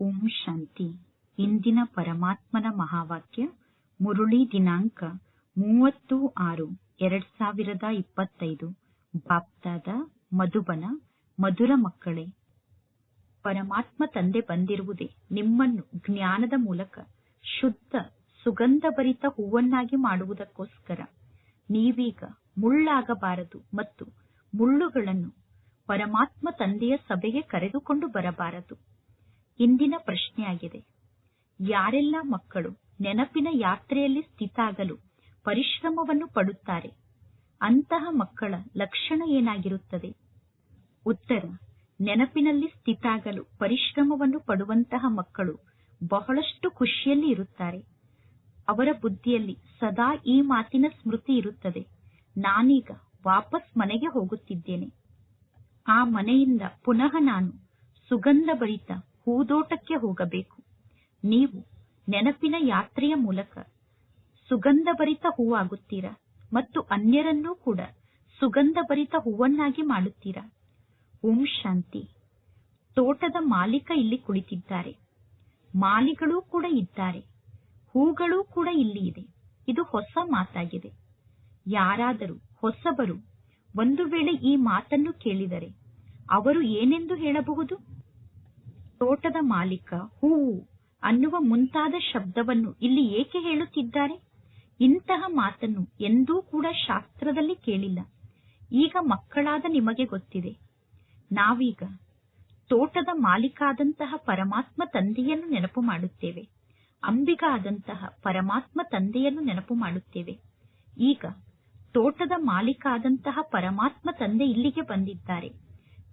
ಓಂ ಶಾಂತಿ. ಇಂದಿನ ಪರಮಾತ್ಮನ ಮಹಾವಾಕ್ಯ, ಮುರುಳಿ ದಿನಾಂಕ ಮೂವತ್ತು ಆರು, ಎರಡ್ ಸಾವಿರದ ಇಪ್ಪತ್ತೈದು. ಬಾಪ್ತಾದ ಮಧುಬನ, ಮಧುರ ಮಕ್ಕಳೇ, ಪರಮಾತ್ಮ ತಂದೆ ಬಂದಿರುವುದೇ ನಿಮ್ಮನ್ನು ಜ್ಞಾನದ ಮೂಲಕ ಶುದ್ಧ, ಸುಗಂಧಭರಿತ ಹೂವನ್ನಾಗಿ ಮಾಡುವುದಕ್ಕೋಸ್ಕರ. ನೀವೀಗ ಮುಳ್ಳಾಗಬಾರದು ಮತ್ತು ಮುಳ್ಳುಗಳನ್ನು ಪರಮಾತ್ಮ ತಂದೆಯ ಸಭೆಗೆ ಕರೆದುಕೊಂಡು ಬರಬಾರದು. ಇಂದಿನ ಪ್ರಶ್ನೆಯಾಗಿದೆ. ಯಾರೆಲ್ಲ ಮಕ್ಕಳು ನೆನಪಿನ ಯಾತ್ರೆಯಲ್ಲಿ ಸ್ಥಿತಾಗಲು ಪರಿಶ್ರಮವನ್ನು ಪಡುತ್ತಾರೆ? ಅಂತಹ ಮಕ್ಕಳ ಲಕ್ಷಣ ಏನಾಗಿರುತ್ತದೆ? ಉತ್ತರ, ನೆನಪಿನಲ್ಲಿ ಸ್ಥಿತಾಗಲು ಪರಿಶ್ರಮವನ್ನು ಪಡುವಂತಹ ಮಕ್ಕಳು ಬಹಳಷ್ಟು ಖುಷಿಯಲ್ಲಿ ಇರುತ್ತಾರೆ. ಅವರ ಬುದ್ಧಿಯಲ್ಲಿ ಸದಾ ಈ ಮಾತಿನ ಸ್ಮೃತಿ ಇರುತ್ತದೆ. ನಾನೀಗ ವಾಪಸ್ ಮನೆಗೆ ಹೋಗುತ್ತಿದ್ದೇನೆ. ಆ ಮನೆಯಿಂದ ಪುನಃ ನಾನು ಸುಗಂಧಭರಿತ ಹೂದೋಟಕ್ಕೆ ಹೋಗಬೇಕು. ನೀವು ನೆನಪಿನ ಯಾತ್ರೆಯ ಮೂಲಕ ಸುಗಂಧಭರಿತ ಹೂವಾಗುತ್ತೀರಾ ಮತ್ತು ಅನ್ಯರನ್ನೂ ಕೂಡ ಸುಗಂಧಭರಿತ ಹೂವನ್ನಾಗಿ ಮಾಡುತ್ತೀರಾ? ಓಂ ಶಾಂತಿ. ತೋಟದ ಮಾಲೀಕ ಇಲ್ಲಿ ಕುಳಿತಿದ್ದಾರೆ. ಮಾಲಿಗಳೂ ಕೂಡ ಇದ್ದಾರೆ. ಹೂಗಳೂ ಕೂಡ ಇಲ್ಲಿ ಇದೆ. ಇದು ಹೊಸ ಮಾತಾಗಿದೆ. ಯಾರಾದರೂ ಹೊಸಬರು ಒಂದು ವೇಳೆ ಈ ಮಾತನ್ನು ಕೇಳಿದರೆ ಅವರು ಏನೆಂದು ಹೇಳಬಹುದು? ತೋಟದ ಮಾಲೀಕ ಹೂವು ಅನ್ನುವ ಮುಂತಾದ ಶಬ್ದವನ್ನು ಇಲ್ಲಿ ಏಕೆ ಹೇಳುತ್ತಿದ್ದಾರೆ? ಇಂತಹ ಮಾತನ್ನು ಎಂದೂ ಕೂಡ ಶಾಸ್ತ್ರದಲ್ಲಿ ಕೇಳಿಲ್ಲ. ಈಗ ಮಕ್ಕಳಾದ ನಿಮಗೆ ಗೊತ್ತಿದೆ. ನಾವೀಗ ತೋಟದ ಮಾಲೀಕಾದಂತಹ ಪರಮಾತ್ಮ ತಂದೆಯನ್ನು ನೆನಪು ಮಾಡುತ್ತೇವೆ. ಅಂಬಿಗ ಆದಂತಹ ಪರಮಾತ್ಮ ತಂದೆಯನ್ನು ನೆನಪು ಮಾಡುತ್ತೇವೆ. ಈಗ ತೋಟದ ಮಾಲೀಕ ಆದಂತಹ ಪರಮಾತ್ಮ ತಂದೆ ಇಲ್ಲಿಗೆ ಬಂದಿದ್ದಾರೆ.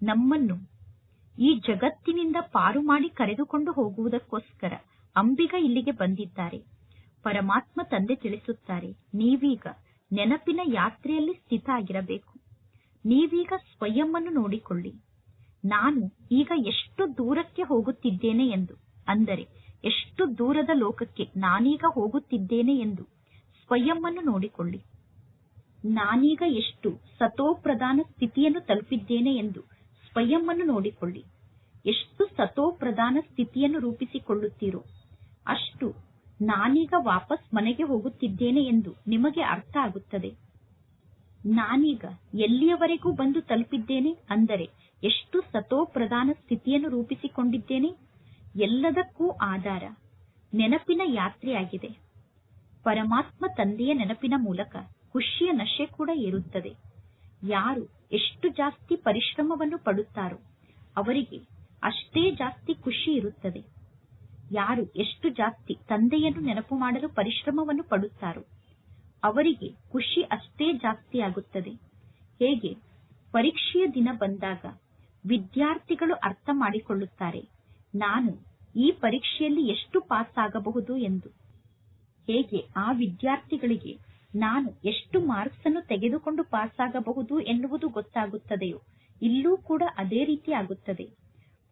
ನಮ್ಮನ್ನು ಈ ಜಗತ್ತಿನಿಂದ ಪಾರು ಮಾಡಿ ಕರೆದುಕೊಂಡು ಹೋಗುವುದಕ್ಕೋಸ್ಕರ ಅಂಬಿಗ ಇಲ್ಲಿಗೆ ಬಂದಿದ್ದಾರೆ. ಪರಮಾತ್ಮ ತಂದೆ ತಿಳಿಸುತ್ತಾರೆ, ನೀವೀಗ ನೆನಪಿನ ಯಾತ್ರೆಯಲ್ಲಿ ಸ್ಥಿತ ಆಗಿರಬೇಕು ನೀವೀಗ ಸ್ವಯಂವನ್ನು ನೋಡಿಕೊಳ್ಳಿ. ನಾನು ಈಗ ಎಷ್ಟು ದೂರಕ್ಕೆ ಹೋಗುತ್ತಿದ್ದೇನೆ ಎಂದು, ಅಂದರೆ ಎಷ್ಟು ದೂರದ ಲೋಕಕ್ಕೆ ನಾನೀಗ ಹೋಗುತ್ತಿದ್ದೇನೆ ಎಂದು ಸ್ವಯಂವನ್ನು ನೋಡಿಕೊಳ್ಳಿ. ನಾನೀಗ ಎಷ್ಟು ಸತೋಪ್ರಧಾನ ಸ್ಥಿತಿಯನ್ನು ತಲುಪಿದ್ದೇನೆ ಎಂದು ಸ್ವಯಂವನ್ನು ನೋಡಿಕೊಳ್ಳಿ. ಎಷ್ಟು ಸತೋಪ್ರಧಾನ ಸ್ಥಿತಿಯನ್ನು ರೂಪಿಸಿಕೊಳ್ಳುತ್ತೀರೋ, ಅಷ್ಟು ನಾನೀಗ ವಾಪಸ್ ಮನೆಗೆ ಹೋಗುತ್ತಿದ್ದೇನೆ ಎಂದು ನಿಮಗೆ ಅರ್ಥ ಆಗುತ್ತದೆ. ನಾನೀಗ ಎಲ್ಲಿಯವರೆಗೂ ಬಂದು ತಲುಪಿದ್ದೇನೆ ಅಂದರೆ ಎಷ್ಟು ಸತೋಪ್ರಧಾನ ಸ್ಥಿತಿಯನ್ನು ರೂಪಿಸಿಕೊಂಡಿದ್ದೇನೆ? ಎಲ್ಲದಕ್ಕೂ ಆಧಾರ ನೆನಪಿನ ಯಾತ್ರೆಯಾಗಿದೆ. ಪರಮಾತ್ಮ ತಂದೆಯ ನೆನಪಿನ ಮೂಲಕ ಖುಷಿಯ ನಶೆ ಕೂಡ ಏರುತ್ತದೆ. ಯಾರು ಎಷ್ಟು ಜಾಸ್ತಿ ಪರಿಶ್ರಮವನ್ನು ಪಡುತ್ತಾರೋ ಅವರಿಗೆ ಅಷ್ಟೇ ಜಾಸ್ತಿ ಖುಷಿ ಇರುತ್ತದೆ. ಯಾರು ಎಷ್ಟು ಜಾಸ್ತಿ ತಂದೆಯನ್ನು ನೆನಪು ಮಾಡಲು ಪರಿಶ್ರಮವನ್ನು ಪಡುತ್ತಾರೋ, ಅವರಿಗೆ ಖುಷಿ ಅಷ್ಟೇ ಜಾಸ್ತಿ ಆಗುತ್ತದೆ. ಹೇಗೆ? ಪರೀಕ್ಷೆಯ ದಿನ ಬಂದಾಗ ವಿದ್ಯಾರ್ಥಿಗಳು ಅರ್ಥ ಮಾಡಿಕೊಳ್ಳುತ್ತಾರೆ, ನಾನು ಈ ಪರೀಕ್ಷೆಯಲ್ಲಿ ಎಷ್ಟು ಪಾಸ್ ಆಗಬಹುದು ಎಂದು. ಹೇಗೆ? ಆ ವಿದ್ಯಾರ್ಥಿಗಳಿಗೆ ನಾನು ಎಷ್ಟು ಮಾರ್ಕ್ಸ್ ಅನ್ನು ತೆಗೆದುಕೊಂಡು ಪಾಸ್ ಆಗಬಹುದು ಎನ್ನುವುದು ಗೊತ್ತಾಗುತ್ತದೆಯೋ, ಇಲ್ಲೂ ಕೂಡ ಅದೇ ರೀತಿ ಆಗುತ್ತದೆ.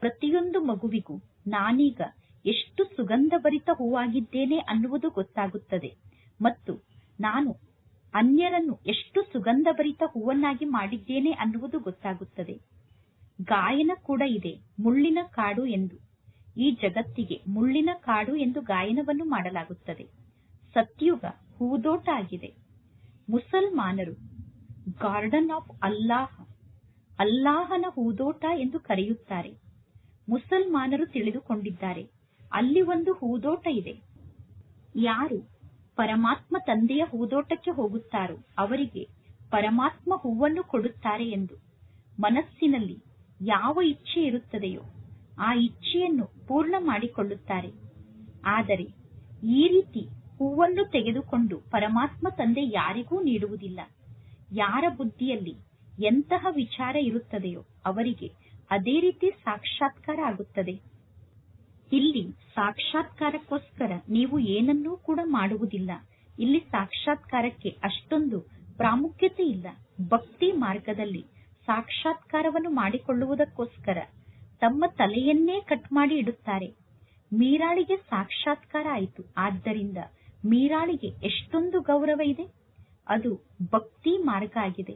ಪ್ರತಿಯೊಂದು ಮಗುವಿಗೂ ನಾನೀಗ ಎಷ್ಟು ಸುಗಂಧಭರಿತ ಹೂವಾಗಿದ್ದೇನೆ ಅನ್ನುವುದು ಗೊತ್ತಾಗುತ್ತದೆ. ಮತ್ತು ನಾನು ಅನ್ಯರನ್ನು ಎಷ್ಟು ಸುಗಂಧಭರಿತ ಹೂವನ್ನಾಗಿ ಮಾಡಿದ್ದೇನೆ ಅನ್ನುವುದು ಗೊತ್ತಾಗುತ್ತದೆ. ಗಾಯನ ಕೂಡ ಇದೆ, ಮುಳ್ಳಿನ ಕಾಡು ಎಂದು. ಈ ಜಗತ್ತಿಗೆ ಮುಳ್ಳಿನ ಕಾಡು ಎಂದು ಗಾಯನವನ್ನು ಮಾಡಲಾಗುತ್ತದೆ. ಸತ್ಯುಗ ಹೂದೋಟ ಆಗಿದೆ. ಮುಸಲ್ಮಾನರು, ಗಾರ್ಡನ್ ಆಫ್ ಅಲ್ಲಾಹ್ ಅಲ್ಲಾಹನ ಹೂದೋಟ ಎಂದು ಕರೆಯುತ್ತಾರೆ. ಮುಸಲ್ಮಾನರು ತಿಳಿದುಕೊಂಡಿದ್ದಾರೆ. ಅಲ್ಲಿ ಒಂದು ಹೂದೋಟ ಇದೆ. ಯಾರು ಪರಮಾತ್ಮ ತಂದೆಯ ಹೂದೋಟಕ್ಕೆ ಹೋಗುತ್ತಾರೋ ಅವರಿಗೆ ಪರಮಾತ್ಮ ಹೂವನ್ನು ಕೊಡುತ್ತಾರೆ ಎಂದು ಮನಸ್ಸಿನಲ್ಲಿ ಯಾವ ಇಚ್ಛೆ ಇರುತ್ತದೆಯೋ ಆ ಇಚ್ಛೆಯನ್ನು ಪೂರ್ಣ ಮಾಡಿಕೊಳ್ಳುತ್ತಾರೆ. ಆದರೆ ಈ ರೀತಿ ಹೂವನ್ನು ತೆಗೆದುಕೊಂಡು ಪರಮಾತ್ಮ ತಂದೆ ಯಾರಿಗೂ ನೀಡುವುದಿಲ್ಲ. ಯಾರ ಬುದ್ಧಿಯಲ್ಲಿ ಎಂತಹ ವಿಚಾರ ಇರುತ್ತದೆಯೋ ಅವರಿಗೆ ಅದೇ ರೀತಿ ಸಾಕ್ಷಾತ್ಕಾರ ಆಗುತ್ತದೆ. ಇಲ್ಲಿ ಸಾಕ್ಷಾತ್ಕಾರಕ್ಕೋಸ್ಕರ ನೀವು ಏನನ್ನೂ ಕೂಡ ಮಾಡುವುದಿಲ್ಲ. ಇಲ್ಲಿ ಸಾಕ್ಷಾತ್ಕಾರಕ್ಕೆ ಅಷ್ಟೊಂದು ಪ್ರಾಮುಖ್ಯತೆ ಇಲ್ಲ. ಭಕ್ತಿ ಮಾರ್ಗದಲ್ಲಿ ಸಾಕ್ಷಾತ್ಕಾರವನ್ನು ಮಾಡಿಕೊಳ್ಳುವುದಕ್ಕೋಸ್ಕರ ತಮ್ಮ ತಲೆಯನ್ನೇ ಕಟ್ ಮಾಡಿ ಇಡುತ್ತಾರೆ. ಮೀರಾಳಿಗೆ ಸಾಕ್ಷಾತ್ಕಾರ ಆಯಿತು. ಆದ್ದರಿಂದ ಮೀರಾಳಿಗೆ ಎಷ್ಟೊಂದು ಗೌರವ ಇದೆ. ಅದು ಭಕ್ತಿ ಮಾರ್ಗ ಆಗಿದೆ.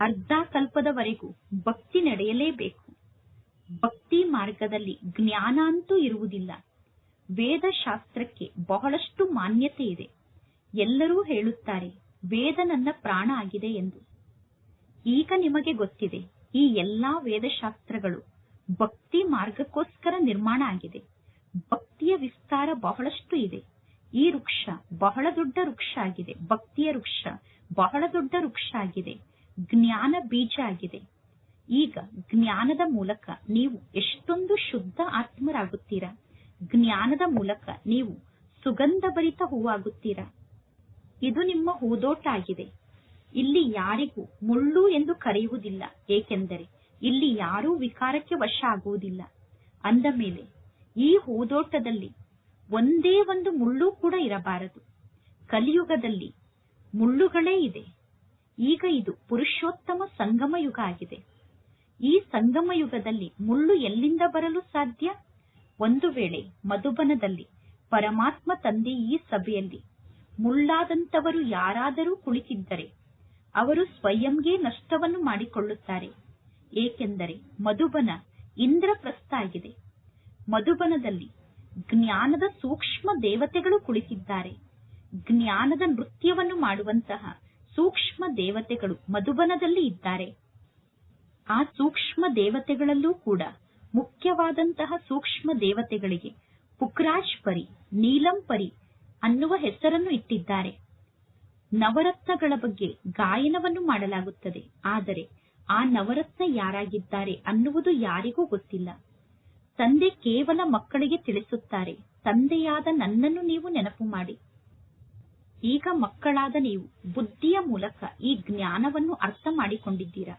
ಅರ್ಧ ಕಲ್ಪದವರೆಗೂ ಭಕ್ತಿ ನಡೆಯಲೇಬೇಕು. ಭಕ್ತಿ ಮಾರ್ಗದಲ್ಲಿ ಜ್ಞಾನ ಅಂತೂ ಇರುವುದಿಲ್ಲ. ವೇದಶಾಸ್ತ್ರಕ್ಕೆ ಬಹಳಷ್ಟು ಮಾನ್ಯತೆ ಇದೆ. ಎಲ್ಲರೂ ಹೇಳುತ್ತಾರೆ, ವೇದ ನನ್ನ ಪ್ರಾಣ ಆಗಿದೆ ಎಂದು. ಈಗ ನಿಮಗೆ ಗೊತ್ತಿದೆ, ಈ ಎಲ್ಲಾ ವೇದಶಾಸ್ತ್ರಗಳು ಭಕ್ತಿ ಮಾರ್ಗಕ್ಕೋಸ್ಕರ ನಿರ್ಮಾಣ ಆಗಿದೆ. ಭಕ್ತಿಯ ವಿಸ್ತಾರ ಬಹಳಷ್ಟು ಇದೆ. ಈ ವೃಕ್ಷ ಬಹಳ ದೊಡ್ಡ ವೃಕ್ಷ ಆಗಿದೆ. ಭಕ್ತಿಯ ವೃಕ್ಷ ಬಹಳ ದೊಡ್ಡ ವೃಕ್ಷ ಆಗಿದೆ. ಜ್ಞಾನ ಬೀಜ ಆಗಿದೆ. ಈಗ ಜ್ಞಾನದ ಮೂಲಕ ನೀವು ಎಷ್ಟೊಂದು ಶುದ್ಧ ಆತ್ಮರಾಗುತ್ತೀರಾ? ಜ್ಞಾನದ ಮೂಲಕ ನೀವು ಸುಗಂಧಭರಿತ ಹೂವಾಗುತ್ತೀರಾ? ಇದು ನಿಮ್ಮ ಹೂದೋಟ ಆಗಿದೆ. ಇಲ್ಲಿ ಯಾರಿಗೂ ಮುಳ್ಳು ಎಂದು ಕರೆಯುವುದಿಲ್ಲ. ಏಕೆಂದರೆ ಇಲ್ಲಿ ಯಾರೂ ವಿಕಾರಕ್ಕೆ ವಶ ಆಗುವುದಿಲ್ಲ. ಅಂದ ಮೇಲೆ ಈ ಹೂದೋಟದಲ್ಲಿ ಒಂದೇ ಒಂದು ಮುಳ್ಳು ಕೂಡ ಇರಬಾರದು. ಕಲಿಯುಗದಲ್ಲಿ ಮುಳ್ಳುಗಳೇ ಇದೆ. ಈಗ ಇದು ಪುರುಷೋತ್ತಮ ಸಂಗಮ ಯುಗ ಆಗಿದೆ. ಈ ಸಂಗಮ ಯುಗದಲ್ಲಿ ಮುಳ್ಳು ಎಲ್ಲಿಂದ ಬರಲು ಸಾಧ್ಯ? ಒಂದು ವೇಳೆ ಮಧುಬನದಲ್ಲಿ ಪರಮಾತ್ಮ ತಂದೆ ಈ ಸಭೆಯಲ್ಲಿ ಮುಳ್ಳಾದಂತವರು ಯಾರಾದರೂ ಕುಳಿತಿದ್ದರೆ ಅವರು ಸ್ವಯಂಗೆ ನಷ್ಟವನ್ನು ಮಾಡಿಕೊಳ್ಳುತ್ತಾರೆ. ಏಕೆಂದರೆ ಮಧುಬನ ಇಂದ್ರಪ್ರಸ್ಥ ಆಗಿದೆ ಮಧುಬನದಲ್ಲಿ ಜ್ಞಾನದ ಸೂಕ್ಷ್ಮ ದೇವತೆಗಳು ಕುಳಿತಿದ್ದಾರೆ. ಜ್ಞಾನದ ನೃತ್ಯವನ್ನು ಮಾಡುವಂತಹ ಸೂಕ್ಷ್ಮ ದೇವತೆಗಳು ಮಧುಬನದಲ್ಲಿ ಇದ್ದಾರೆ. ಆ ಸೂಕ್ಷ್ಮ ದೇವತೆಗಳಲ್ಲೂ ಕೂಡ ಮುಖ್ಯವಾದಂತಹ ಸೂಕ್ಷ್ಮ ದೇವತೆಗಳಿಗೆ ಪುಕ್ರಾಜ್ ಪರಿ ನೀಲಂ ಪರಿ ಅನ್ನುವ ಹೆಸರನ್ನು ಇಟ್ಟಿದ್ದಾರೆ. ನವರತ್ನಗಳ ಬಗ್ಗೆ ಗಾಯನವನ್ನು ಮಾಡಲಾಗುತ್ತದೆ. ಆದರೆ ಆ ನವರತ್ನ ಯಾರಾಗಿದ್ದಾರೆ ಅನ್ನುವುದು ಯಾರಿಗೂ ಗೊತ್ತಿಲ್ಲ. ತಂದೆ ಕೇವಲ ಮಕ್ಕಳಿಗೆ ತಿಳಿಸುತ್ತಾರೆ. ತಂದೆಯಾದ ನನ್ನನ್ನು ನೀವು ನೆನಪು ಮಾಡಿ. ಈಗ ಮಕ್ಕಳಾದ ನೀವು ಬುದ್ಧಿಯ ಮೂಲಕ ಈ ಜ್ಞಾನವನ್ನು ಅರ್ಥ ಮಾಡಿಕೊಂಡಿದ್ದೀರಾ.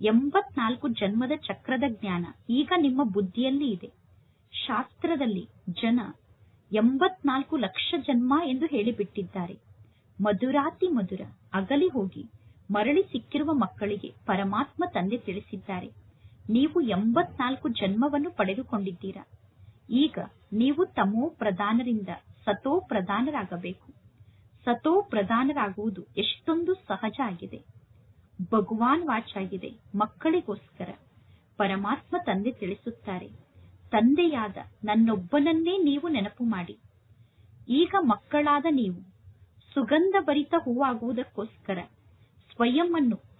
ಎಂಬತ್ನಾಲ್ಕು ಜನ್ಮದ ಚಕ್ರದ ಜ್ಞಾನ ಈಗ ನಿಮ್ಮ ಬುದ್ಧಿಯಲ್ಲಿ ಇದೆ. ಶಾಸ್ತ್ರದಲ್ಲಿ ಜನ ಎಂಬತ್ನಾಲ್ಕು ಲಕ್ಷ ಜನ್ಮ ಎಂದು ಹೇಳಿಬಿಟ್ಟಿದ್ದಾರೆ. ಮಧುರಾತಿ ಮಧುರ ಅಗಲಿ ಹೋಗಿ ಮರಳಿ ಸಿಕ್ಕಿರುವ ಮಕ್ಕಳಿಗೆ ಪರಮಾತ್ಮ ತಂದೆ ತಿಳಿಸಿದ್ದಾರೆ. ನೀವು ಎಂಬತ್ನಾಲ್ಕು ಜನ್ಮವನ್ನು ಪಡೆದುಕೊಂಡಿದ್ದೀರಾ. ಈಗ ನೀವು ತಮೋ ಪ್ರಧಾನರಿಂದ ಸತೋ ಪ್ರಧಾನರಾಗಬೇಕು. ಸತೋ ಪ್ರಧಾನರಾಗುವುದು ಎಷ್ಟೊಂದು ಸಹಜ ಆಗಿದೆ. ಭಗವಾನ್ ವಾಚಾಗಿದೆ ಮಕ್ಕಳಿಗೋಸ್ಕರ. ಪರಮಾತ್ಮ ತಂದೆ ತಿಳಿಸುತ್ತಾರೆ, ತಂದೆಯಾದ ನನ್ನೊಬ್ಬನನ್ನೇ ನೀವು ನೆನಪು ಮಾಡಿ. ಈಗ ಮಕ್ಕಳಾದ ನೀವು ಸುಗಂಧ ಭರಿತ ಹೂವಾಗುವುದಕ್ಕೋಸ್ಕರ ಸ್ವಯಂ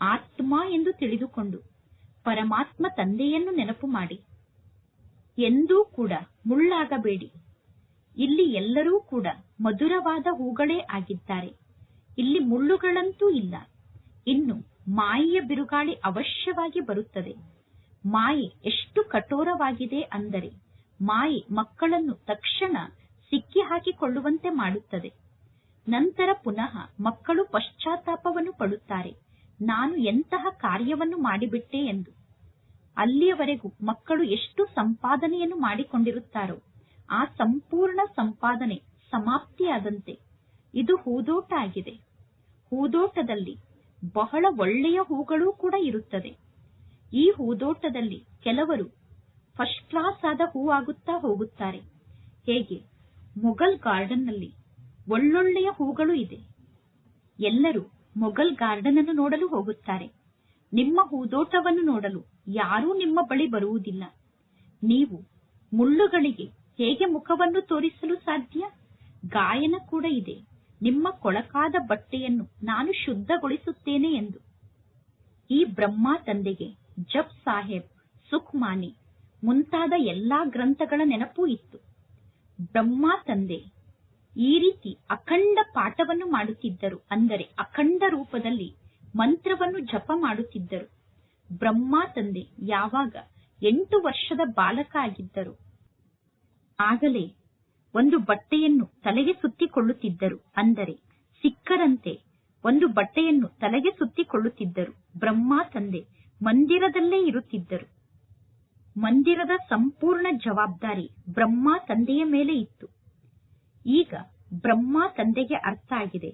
ಆತ್ಮ ಎಂದು ತಿಳಿದುಕೊಂಡು ಪರಮಾತ್ಮ ತಂದೆಯನ್ನು ನೆನಪು ಮಾಡಿ. ಎಂದೂ ಕೂಡ ಮುಳ್ಳಾಗಬೇಡಿ. ಇಲ್ಲಿ ಎಲ್ಲರೂ ಕೂಡ ಮಧುರವಾದ ಹೂಗಳೇ ಆಗಿದ್ದಾರೆ. ಇಲ್ಲಿ ಮುಳ್ಳುಗಳಂತೂ ಇಲ್ಲ. ಇನ್ನು ಮಾಯೆಯ ಬಿರುಗಾಳಿ ಅವಶ್ಯವಾಗಿ ಬರುತ್ತದೆ. ಮಾಯೆ ಎಷ್ಟು ಕಠೋರವಾಗಿದೆ ಅಂದರೆ ಮಾಯೆ ಮಕ್ಕಳನ್ನು ತಕ್ಷಣ ಸಿಕ್ಕಿ ಹಾಕಿಕೊಳ್ಳುವಂತೆ ಮಾಡುತ್ತದೆ. ನಂತರ ಪುನಃ ಮಕ್ಕಳು ಪಶ್ಚಾತ್ತಾಪವನ್ನು ಪಡುತ್ತಾರೆ. ನಾನು ಎಂತಹ ಕಾರ್ಯವನ್ನು ಮಾಡಿಬಿಟ್ಟೆ ಎಂದು. ಅಲ್ಲಿಯವರೆಗೂ ಮಕ್ಕಳು ಎಷ್ಟು ಸಂಪಾದನೆಯನ್ನು ಮಾಡಿಕೊಂಡಿರುತ್ತಾರೋ ಆ ಸಂಪೂರ್ಣ ಸಂಪಾದನೆ ಸಮಾಪ್ತಿಯಾದಂತೆ ಇದು ಹೂದೋಟ ಆಗಿದೆ. ಹೂದೋಟದಲ್ಲಿ ಬಹಳ ಒಳ್ಳೆಯ ಹೂಗಳು ಕೂಡ ಇರುತ್ತದೆ. ಈ ಹೂದೋಟದಲ್ಲಿ ಕೆಲವರು ಫಸ್ಟ್ ಕ್ಲಾಸ್ ಆದ ಹೂ ಆಗುತ್ತಾ ಹೋಗುತ್ತಾರೆ. ಹೇಗೆ? ಮೊಘಲ್ ಗಾರ್ಡನ್ನಲ್ಲಿ ಒಳ್ಳೊಳ್ಳೆಯ ಹೂಗಳು ಇದೆ. ಎಲ್ಲರೂ ಮೊಘಲ್ ಗಾರ್ಡನ್ ಅನ್ನು ನೋಡಲು ಹೋಗುತ್ತಾರೆ. ನಿಮ್ಮ ಹೂದೋಟವನ್ನು ನೋಡಲು ಯಾರೂ ನಿಮ್ಮ ಬಳಿ ಬರುವುದಿಲ್ಲ. ನೀವು ಮುಳ್ಳುಗಳಿಗೆ ಹೇಗೆ ಮುಖವನ್ನು ತೋರಿಸಲು ಸಾಧ್ಯ? ಗಾಯನ ಕೂಡ ಇದೆ. ನಿಮ್ಮ ಕೊಳಕಾದ ಬಟ್ಟೆಯನ್ನು ನಾನು ಶುದ್ಧಗೊಳಿಸುತ್ತೇನೆ ಎಂದು. ಈ ಬ್ರಹ್ಮ ತಂದೆಗೆ ಜಪ್ ಸಾಹೇಬ್ ಸುಖ್ಮಾನಿ ಮುಂತಾದ ಎಲ್ಲಾ ಗ್ರಂಥಗಳ ನೆನಪು ಇತ್ತು. ಬ್ರಹ್ಮ ತಂದೆ ಈ ರೀತಿ ಅಖಂಡ ಪಾಠವನ್ನು ಮಾಡುತ್ತಿದ್ದರು ಅಂದರೆ ಅಖಂಡ ರೂಪದಲ್ಲಿ ಮಂತ್ರವನ್ನು ಜಪ ಮಾಡುತ್ತಿದ್ದರು. ಬ್ರಹ್ಮ ತಂದೆ ಯಾವಾಗ ಎಂಟು ವರ್ಷದ ಬಾಲಕ ಆಗಿದ್ದರು. ಆಗಲೇ ಒಂದು ಬಟ್ಟೆಯನ್ನು ತಲೆಗೆ ಸುತ್ತಿಕೊಳ್ಳುತ್ತಿದ್ದರು. ಅಂದರೆ ಸಿಕ್ಕರಂತೆ ಒಂದು ಬಟ್ಟೆಯನ್ನು ತಲೆಗೆ ಸುತ್ತಿಕೊಳ್ಳುತ್ತಿದ್ದರು. ಬ್ರಹ್ಮ ತಂದೆ ಮಂದಿರದಲ್ಲೇ ಇರುತ್ತಿದ್ದರು. ಮಂದಿರದ ಸಂಪೂರ್ಣ ಜವಾಬ್ದಾರಿ ಬ್ರಹ್ಮ ತಂದೆಯ ಮೇಲೆ ಇತ್ತು. ಈಗ ಬ್ರಹ್ಮ ತಂದೆಗೆ ಅರ್ಥ ಆಗಿದೆ.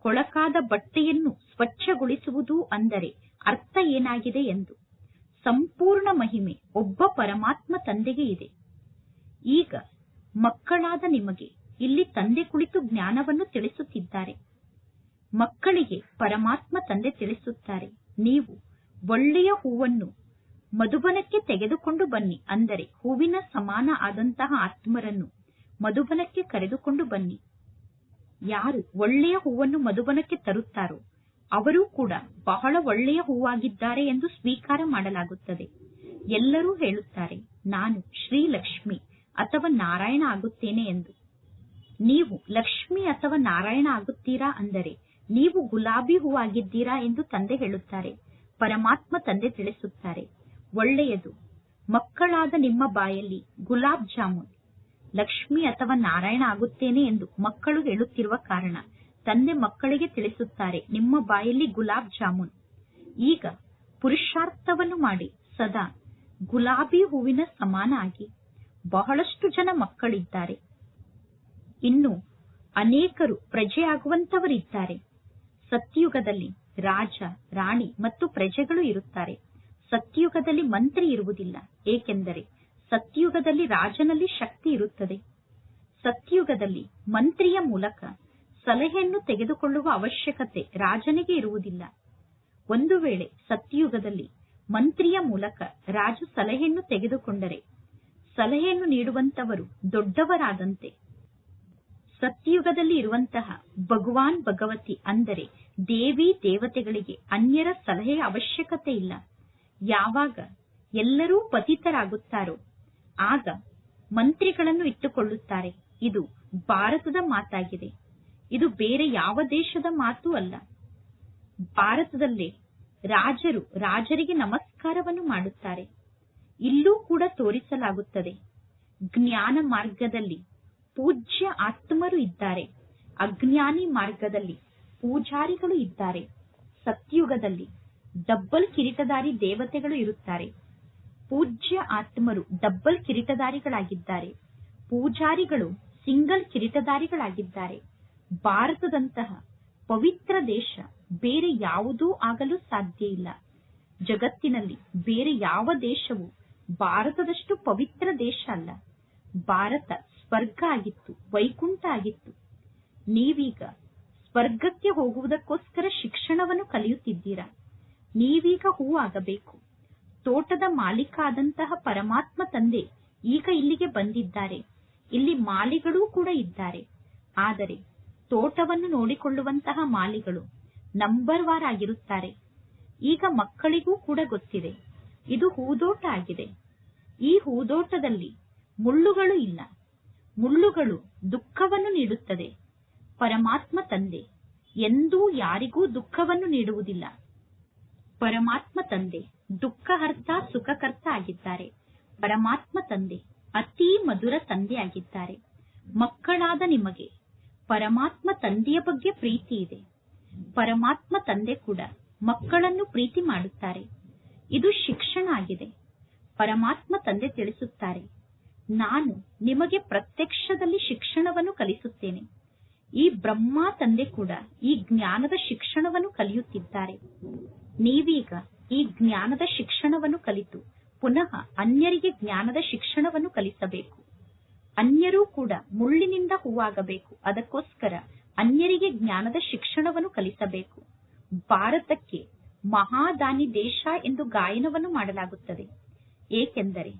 ಕೊಳಕಾದ ಬಟ್ಟೆಯನ್ನು ಸ್ವಚ್ಛಗೊಳಿಸುವುದು ಅಂದರೆ ಅರ್ಥ ಏನಾಗಿದೆ ಎಂದು. ಸಂಪೂರ್ಣ ಮಹಿಮೆ ಒಬ್ಬ ಪರಮಾತ್ಮ ತಂದೆಗೆ ಇದೆ. ಈಗ ಮಕ್ಕಳಾದ ನಿಮಗೆ ಇಲ್ಲಿ ತಂದೆ ಕುಳಿತು ಜ್ಞಾನವನ್ನು ತಿಳಿಸುತ್ತಿದ್ದಾರೆ. ಮಕ್ಕಳಿಗೆ ಪರಮಾತ್ಮ ತಂದೆ ತಿಳಿಸುತ್ತಾರೆ. ನೀವು ಒಳ್ಳೆಯ ಹೂವನ್ನು ಮಧುಬನಕ್ಕೆ ತೆಗೆದುಕೊಂಡು ಬನ್ನಿ. ಅಂದರೆ ಹೂವಿನ ಸಮಾನ ಆದಂತಹ ಆತ್ಮರನ್ನು ಮಧುಬನಕ್ಕೆ ಕರೆದುಕೊಂಡು ಬನ್ನಿ. ಯಾರು ಒಳ್ಳೆಯ ಹೂವನ್ನು ಮಧುಬನಕ್ಕೆ ತರುತ್ತಾರೋ ಅವರೂ ಕೂಡ ಬಹಳ ಒಳ್ಳೆಯ ಹೂವಾಗಿದ್ದಾರೆ ಎಂದು ಸ್ವೀಕಾರ ಮಾಡಲಾಗುತ್ತದೆ. ಎಲ್ಲರೂ ಹೇಳುತ್ತಾರೆ, ನಾನು ಶ್ರೀಲಕ್ಷ್ಮಿ ಅಥವಾ ನಾರಾಯಣ ಆಗುತ್ತೇನೆ ಎಂದು. ನೀವು ಲಕ್ಷ್ಮಿ ಅಥವಾ ನಾರಾಯಣ ಆಗುತ್ತೀರಾ ಅಂದರೆ ನೀವು ಗುಲಾಬಿ ಹೂವಾಗಿದ್ದೀರಾ ಎಂದು ತಂದೆ ಹೇಳುತ್ತಾರೆ. ಪರಮಾತ್ಮ ತಂದೆ ತಿಳಿಸುತ್ತಾರೆ. ಒಳ್ಳೆಯದು. ಮಕ್ಕಳಾದ ನಿಮ್ಮ ಬಾಯಲ್ಲಿ ಗುಲಾಬ್ ಜಾಮೂನ್. ಲಕ್ಷ್ಮಿ ಅಥವಾ ನಾರಾಯಣ ಆಗುತ್ತೇನೆ ಎಂದು ಮಕ್ಕಳು ಹೇಳುತ್ತಿರುವ ಕಾರಣ ತಂದೆ ಮಕ್ಕಳಿಗೆ ತಿಳಿಸುತ್ತಾರೆ ನಿಮ್ಮ ಬಾಯಲ್ಲಿ ಗುಲಾಬ್ ಜಾಮೂನ್. ಈಗ ಪುರುಷಾರ್ಥವನ್ನು ಮಾಡಿ ಸದಾ ಗುಲಾಬಿ ಹೂವಿನ ಸಮಾನ ಆಗಿ. ಬಹಳಷ್ಟು ಜನ ಮಕ್ಕಳಿದ್ದಾರೆ. ಇನ್ನು ಅನೇಕರು ಪ್ರಜೆಯಾಗುವಂತವರಿದ್ದಾರೆ ಸತ್ಯುಗದಲ್ಲಿ ರಾಜ, ರಾಣಿ ಮತ್ತು ಪ್ರಜೆಗಳು ಇರುತ್ತಾರೆ. ಸತ್ಯುಗದಲ್ಲಿ ಮಂತ್ರಿ ಇರುವುದಿಲ್ಲ. ಏಕೆಂದರೆ ಸತ್ಯುಗದಲ್ಲಿ ರಾಜನಲ್ಲಿ ಶಕ್ತಿ ಇರುತ್ತದೆ. ಸತ್ಯುಗದಲ್ಲಿ ಮಂತ್ರಿಯ ಮೂಲಕ ಸಲಹೆಯನ್ನು ತೆಗೆದುಕೊಳ್ಳುವ ಅವಶ್ಯಕತೆ ರಾಜನಿಗೆ ಇರುವುದಿಲ್ಲ. ಒಂದು ವೇಳೆ ಸತ್ಯುಗದಲ್ಲಿ ಮಂತ್ರಿಯ ಮೂಲಕ ರಾಜ ಸಲಹೆಯನ್ನು ತೆಗೆದುಕೊಂಡರೆ ಸಲಹೆಯನ್ನು ನೀಡುವಂತವರು ದೊಡ್ಡವರಾದಂತೆ. ಸತ್ಯಯುಗದಲ್ಲಿ ಇರುವಂತಹ ಭಗವಾನ್ ಭಗವತಿ ಅಂದರೆ ದೇವಿ ದೇವತೆಗಳಿಗೆ ಅನ್ಯರ ಸಲಹೆಯ ಅವಶ್ಯಕತೆ ಇಲ್ಲ. ಯಾವಾಗ ಎಲ್ಲರೂ ಪತಿತರಾಗುತ್ತಾರೋ, ಆಗ ಮಂತ್ರಿಗಳನ್ನು ಇಟ್ಟುಕೊಳ್ಳುತ್ತಾರೆ. ಇದು ಭಾರತದ ಮಾತಾಗಿದೆ. ಇದು ಬೇರೆ ಯಾವ ದೇಶದ ಮಾತು ಅಲ್ಲ. ಭಾರತದಲ್ಲೇ ರಾಜರು ರಾಜರಿಗೆ ನಮಸ್ಕಾರವನ್ನು ಮಾಡುತ್ತಾರೆ. ಇಲ್ಲೂ ಕೂಡ ತೋರಿಸಲಾಗುತ್ತದೆ. ಜ್ಞಾನ ಮಾರ್ಗದಲ್ಲಿ ಪೂಜ್ಯ ಆತ್ಮರು ಇದ್ದಾರೆ. ಅಜ್ಞಾನಿ ಮಾರ್ಗದಲ್ಲಿ ಪೂಜಾರಿಗಳು ಇದ್ದಾರೆ. ಸತ್ಯುಗದಲ್ಲಿ ಡಬ್ಬಲ್ ಕಿರೀಟದಾರಿ ದೇವತೆಗಳು ಇರುತ್ತಾರೆ. ಪೂಜ್ಯ ಆತ್ಮರು ಡಬ್ಬಲ್ ಕಿರೀಟದಾರಿಗಳಾಗಿದ್ದಾರೆ ಪೂಜಾರಿಗಳು ಸಿಂಗಲ್ ಕಿರೀಟದಾರಿಗಳಾಗಿದ್ದಾರೆ ಭಾರತದಂತಹ ಪವಿತ್ರ ದೇಶ ಬೇರೆ ಯಾವುದೂ ಆಗಲು ಸಾಧ್ಯ ಇಲ್ಲ. ಜಗತ್ತಿನಲ್ಲಿ ಬೇರೆ ಯಾವ ದೇಶವು ಭಾರತದಷ್ಟು ಪವಿತ್ರ ದೇಶ ಅಲ್ಲ. ಭಾರತ ಸ್ವರ್ಗ ಆಗಿತ್ತು, ವೈಕುಂಠ ಆಗಿತ್ತು. ನೀವೀಗ ಸ್ವರ್ಗಕ್ಕೆ ಹೋಗುವುದಕ್ಕೋಸ್ಕರ ಶಿಕ್ಷಣವನ್ನು ಕಲಿಯುತ್ತಿದ್ದೀರಾ? ನೀವೀಗ ಹೂ ಆಗಬೇಕು. ತೋಟದ ಮಾಲೀಕ ಆದಂತಹ ಪರಮಾತ್ಮ ತಂದೆ ಈಗ ಇಲ್ಲಿಗೆ ಬಂದಿದ್ದಾರೆ. ಇಲ್ಲಿ ಮಾಲಿಗಳೂ ಕೂಡ ಇದ್ದಾರೆ. ಆದರೆ ತೋಟವನ್ನು ನೋಡಿಕೊಳ್ಳುವಂತಹ ಮಾಲಿಗಳು ನಂಬರ್ ವಾರ್ ಆಗಿರುತ್ತಾರೆ. ಈಗ ಮಕ್ಕಳಿಗೂ ಕೂಡ ಗೊತ್ತಿದೆ. ಇದು ಹೂದೋಟ ಆಗಿದೆ ಈ ಹೂದೋಟದಲ್ಲಿ ಮುಳ್ಳುಗಳು ಇಲ್ಲ. ಮುಳ್ಳುಗಳು ದುಃಖವನ್ನು ನೀಡುತ್ತದೆ. ಪರಮಾತ್ಮ ತಂದೆ. ಎಂದೂ ಯಾರಿಗೂ ದುಃಖವನ್ನು ನೀಡುವುದಿಲ್ಲ. ಪರಮಾತ್ಮ ತಂದೆ. ದುಃಖಹರ್ತ, ಸುಖಕರ್ತ ಆಗಿದ್ದಾರೆ. ಪರಮಾತ್ಮ ತಂದೆ ಅತೀ ಮಧುರ ತಂದೆಯಾಗಿದ್ದಾರೆ. ಮಕ್ಕಳಾದ ನಿಮಗೆ ಪರಮಾತ್ಮ ತಂದೆಯ ಬಗ್ಗೆ ಪ್ರೀತಿ ಇದೆ. ಪರಮಾತ್ಮ ತಂದೆ ಕೂಡ ಮಕ್ಕಳನ್ನು ಪ್ರೀತಿ ಮಾಡುತ್ತಾರೆ. ಇದು ಶಿಕ್ಷಣ ಆಗಿದೆ. ಪರಮಾತ್ಮ ತಂದೆ ತಿಳಿಸುತ್ತಾರೆ, ನಾನು ನಿಮಗೆ ಪ್ರತ್ಯಕ್ಷದಲ್ಲಿ ಶಿಕ್ಷಣವನ್ನು ಕಲಿಸುತ್ತೇನೆ. ಈ ಬ್ರಹ್ಮ ತಂದೆ ಕೂಡ ಈ ಜ್ಞಾನದ ಶಿಕ್ಷಣವನ್ನು ಕಲಿಯುತ್ತಿದ್ದಾರೆ. ನೀವೀಗ ಈ ಜ್ಞಾನದ ಶಿಕ್ಷಣವನ್ನು ಕಲಿತು, ಪುನಃ ಅನ್ಯರಿಗೆ ಜ್ಞಾನದ ಶಿಕ್ಷಣವನ್ನು ಕಲಿಸಬೇಕು. ಅನ್ಯರೂ ಕೂಡ ಮುಳ್ಳಿನಿಂದ ಹೂವಾಗಬೇಕು, ಅದಕ್ಕೋಸ್ಕರ ಅನ್ಯರಿಗೆ ಜ್ಞಾನದ ಶಿಕ್ಷಣವನ್ನು ಕಲಿಸಬೇಕು. ಭಾರತಕ್ಕೆ ಮಹಾದಾನಿ ದೇಶ ಎಂದು ಗಾಯನವನ್ನು ಮಾಡಲಾಗುತ್ತದೆ. ಏಕೆಂದರೆ,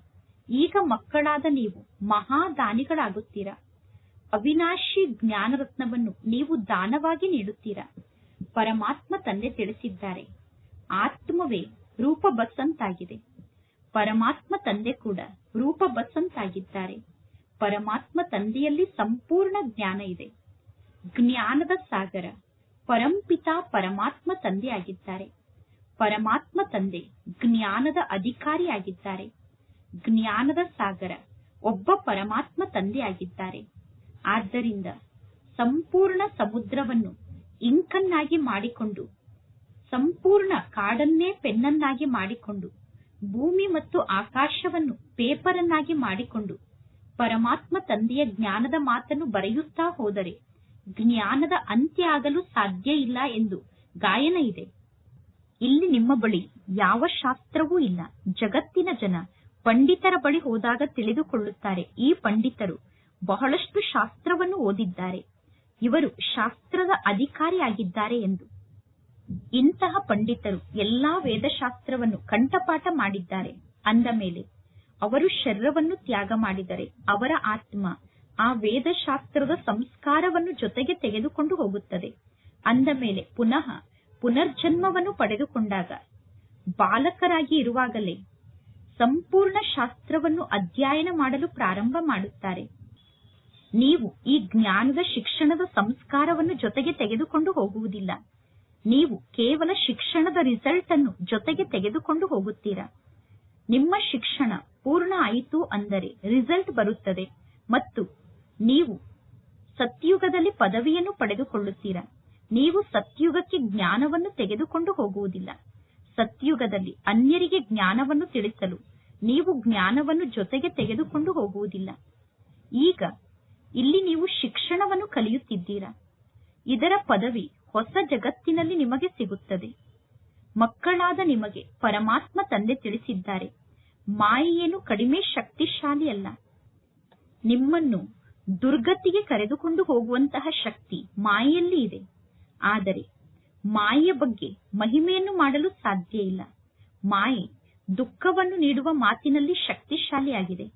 ಈಗ ಮಕ್ಕಳಾದ ನೀವು ಮಹಾದಾನಿಗಳಾಗುತ್ತೀರಾ? ಅವಿನಾಶಿ ಜ್ಞಾನರತ್ನವನ್ನು ನೀವು ದಾನವಾಗಿ ನೀಡುತ್ತೀರಾ? ಪರಮಾತ್ಮ ತಂದೆ ತಿಳಿಸಿದ್ದಾರೆ. ಆತ್ಮವೇ ರೂಪ ಬಸ್ಸಂತಾಗಿದೆ ಪರಮಾತ್ಮ ತಂದೆ ಕೂಡ ರೂಪ ಬಸ್ಸಂತಾಗಿದ್ದಾರೆ ಪರಮಾತ್ಮ ತಂದೆಯಲ್ಲಿ ಸಂಪೂರ್ಣ ಜ್ಞಾನ ಇದೆ. ಜ್ಞಾನದ ಸಾಗರ ಪರಂಪಿತಾ ಪರಮಾತ್ಮ ತಂದೆಯಾಗಿದ್ದಾರೆ. ಪರಮಾತ್ಮ ತಂದೆ ಜ್ಞಾನದ ಅಧಿಕಾರಿಯಾಗಿದ್ದಾರೆ. ಜ್ಞಾನದ ಸಾಗರ ಒಬ್ಬ ಪರಮಾತ್ಮ ತಂದೆಯಾಗಿದ್ದಾರೆ. ಆದ್ದರಿಂದ ಸಂಪೂರ್ಣ ಸಮುದ್ರವನ್ನು ಇಂಕನ್ನಾಗಿ ಮಾಡಿಕೊಂಡು, ಸಂಪೂರ್ಣ ಕಾಡನ್ನೇ ಪೆನ್ನನ್ನಾಗಿ ಮಾಡಿಕೊಂಡು, ಭೂಮಿ ಮತ್ತು ಆಕಾಶವನ್ನು ಪೇಪರನ್ನಾಗಿ ಮಾಡಿಕೊಂಡು ಪರಮಾತ್ಮ ತಂದೆಯ ಜ್ಞಾನದ ಮಾತನ್ನು ಬರೆಯುತ್ತಾ ಹೋದರೆ ಜ್ಞಾನದ ಅಂತ್ಯ ಆಗಲು ಸಾಧ್ಯ ಇಲ್ಲ ಎಂದು ಗಾಯನ ಇದೆ. ಇಲ್ಲಿ ನಿಮ್ಮ ಬಳಿ ಯಾವ ಶಾಸ್ತ್ರವೂ ಇಲ್ಲ. ಜಗತ್ತಿನ ಜನ ಪಂಡಿತರ ಬಳಿ ಹೋದಾಗ ತಿಳಿದುಕೊಳ್ಳುತ್ತಾರೆ, ಈ ಪಂಡಿತರು ಬಹಳಷ್ಟು ಶಾಸ್ತ್ರವನ್ನು ಓದಿದ್ದಾರೆ. ಇವರು ಶಾಸ್ತ್ರದ ಅಧಿಕಾರಿಯಾಗಿದ್ದಾರೆ ಎಂದು. ಇಂತಹ ಪಂಡಿತರು ಎಲ್ಲಾ ವೇದಶಾಸ್ತ್ರವನ್ನು ಕಂಠಪಾಠ ಮಾಡಿದ್ದಾರೆ. ಅಂದ ಮೇಲೆ, ಅವರು ಶರೀರವನ್ನು ತ್ಯಾಗ ಮಾಡಿದರೆ ಅವರ ಆತ್ಮ ಆ ವೇದಶಾಸ್ತ್ರದ ಸಂಸ್ಕಾರವನ್ನು ಜೊತೆಗೆ ತೆಗೆದುಕೊಂಡು ಹೋಗುತ್ತದೆ. ಅಂದ ಮೇಲೆ, ಪುನಃ ಪುನರ್ಜನ್ಮವನ್ನು ಪಡೆದುಕೊಂಡಾಗ ಬಾಲಕರಾಗಿ ಇರುವಾಗಲೇ ಸಂಪೂರ್ಣ ಶಾಸ್ತ್ರವನ್ನು ಅಧ್ಯಯನ ಮಾಡಲು ಪ್ರಾರಂಭ ಮಾಡುತ್ತಾರೆ. ನೀವು ಈ ಜ್ಞಾನದ ಶಿಕ್ಷಣದ ಸಂಸ್ಕಾರವನ್ನು ಜೊತೆಗೆ ತೆಗೆದುಕೊಂಡು ಹೋಗುವುದಿಲ್ಲ. ನೀವು ಕೇವಲ ಶಿಕ್ಷಣದ ರಿಸಲ್ಟ್ ಅನ್ನು ಜೊತೆಗೆ ತೆಗೆದುಕೊಂಡು ಹೋಗುತ್ತೀರಾ? ನಿಮ್ಮ ಶಿಕ್ಷಣ ಪೂರ್ಣ ಆಯಿತು ಅಂದರೆ ರಿಸಲ್ಟ್ ಬರುತ್ತದೆ ಮತ್ತು ನೀವು ಸತ್ಯುಗದಲ್ಲಿ ಪದವಿಯನ್ನು ಪಡೆದುಕೊಳ್ಳುತ್ತೀರಾ? ನೀವು ಸತ್ಯುಗಕ್ಕೆ ಜ್ಞಾನವನ್ನು ತೆಗೆದುಕೊಂಡು ಹೋಗುವುದಿಲ್ಲ. ಸತ್ಯುಗದಲ್ಲಿ ಅನ್ಯರಿಗೆ ಜ್ಞಾನವನ್ನು ತಿಳಿಸಲು ನೀವು ಜ್ಞಾನವನ್ನು ಜೊತೆಗೆ ತೆಗೆದುಕೊಂಡು ಹೋಗುವುದಿಲ್ಲ. ಈಗ ಇಲ್ಲಿ ನೀವು ಶಿಕ್ಷಣವನ್ನು ಕಲಿಯುತ್ತಿದ್ದೀರಾ? ಇದರ ಪದವಿ ಹೊಸ ಜಗತ್ತಿನಲ್ಲಿ ನಿಮಗೆ ಸಿಗುತ್ತದೆ. ಮಕ್ಕಳಾದ ನಿಮಗೆ ಪರಮಾತ್ಮ ತಂದೆ ತಿಳಿಸಿದ್ದಾರೆ. ಮಾಯೆಯೇನು ಕಡಿಮೆ ಶಕ್ತಿಶಾಲಿ ಅಲ್ಲ ನಿಮ್ಮನ್ನು ದುರ್ಗತಿಗೆ ಕರೆದುಕೊಂಡು ಹೋಗುವಂತಹ ಶಕ್ತಿ ಮಾಯೆಯಲ್ಲಿ ಇದೆ. ಆದರೆ ಮಾಯೆಯ ಬಗ್ಗೆ ಮಹಿಮೆಯನ್ನು ಮಾಡಲು ಸಾಧ್ಯ ಇಲ್ಲ. ಮಾಯೆ ದುಃಖವನ್ನು ನೀಡುವ ಮಾತಿನಲ್ಲಿ ಶಕ್ತಿಶಾಲಿಯಾಗಿದೆ.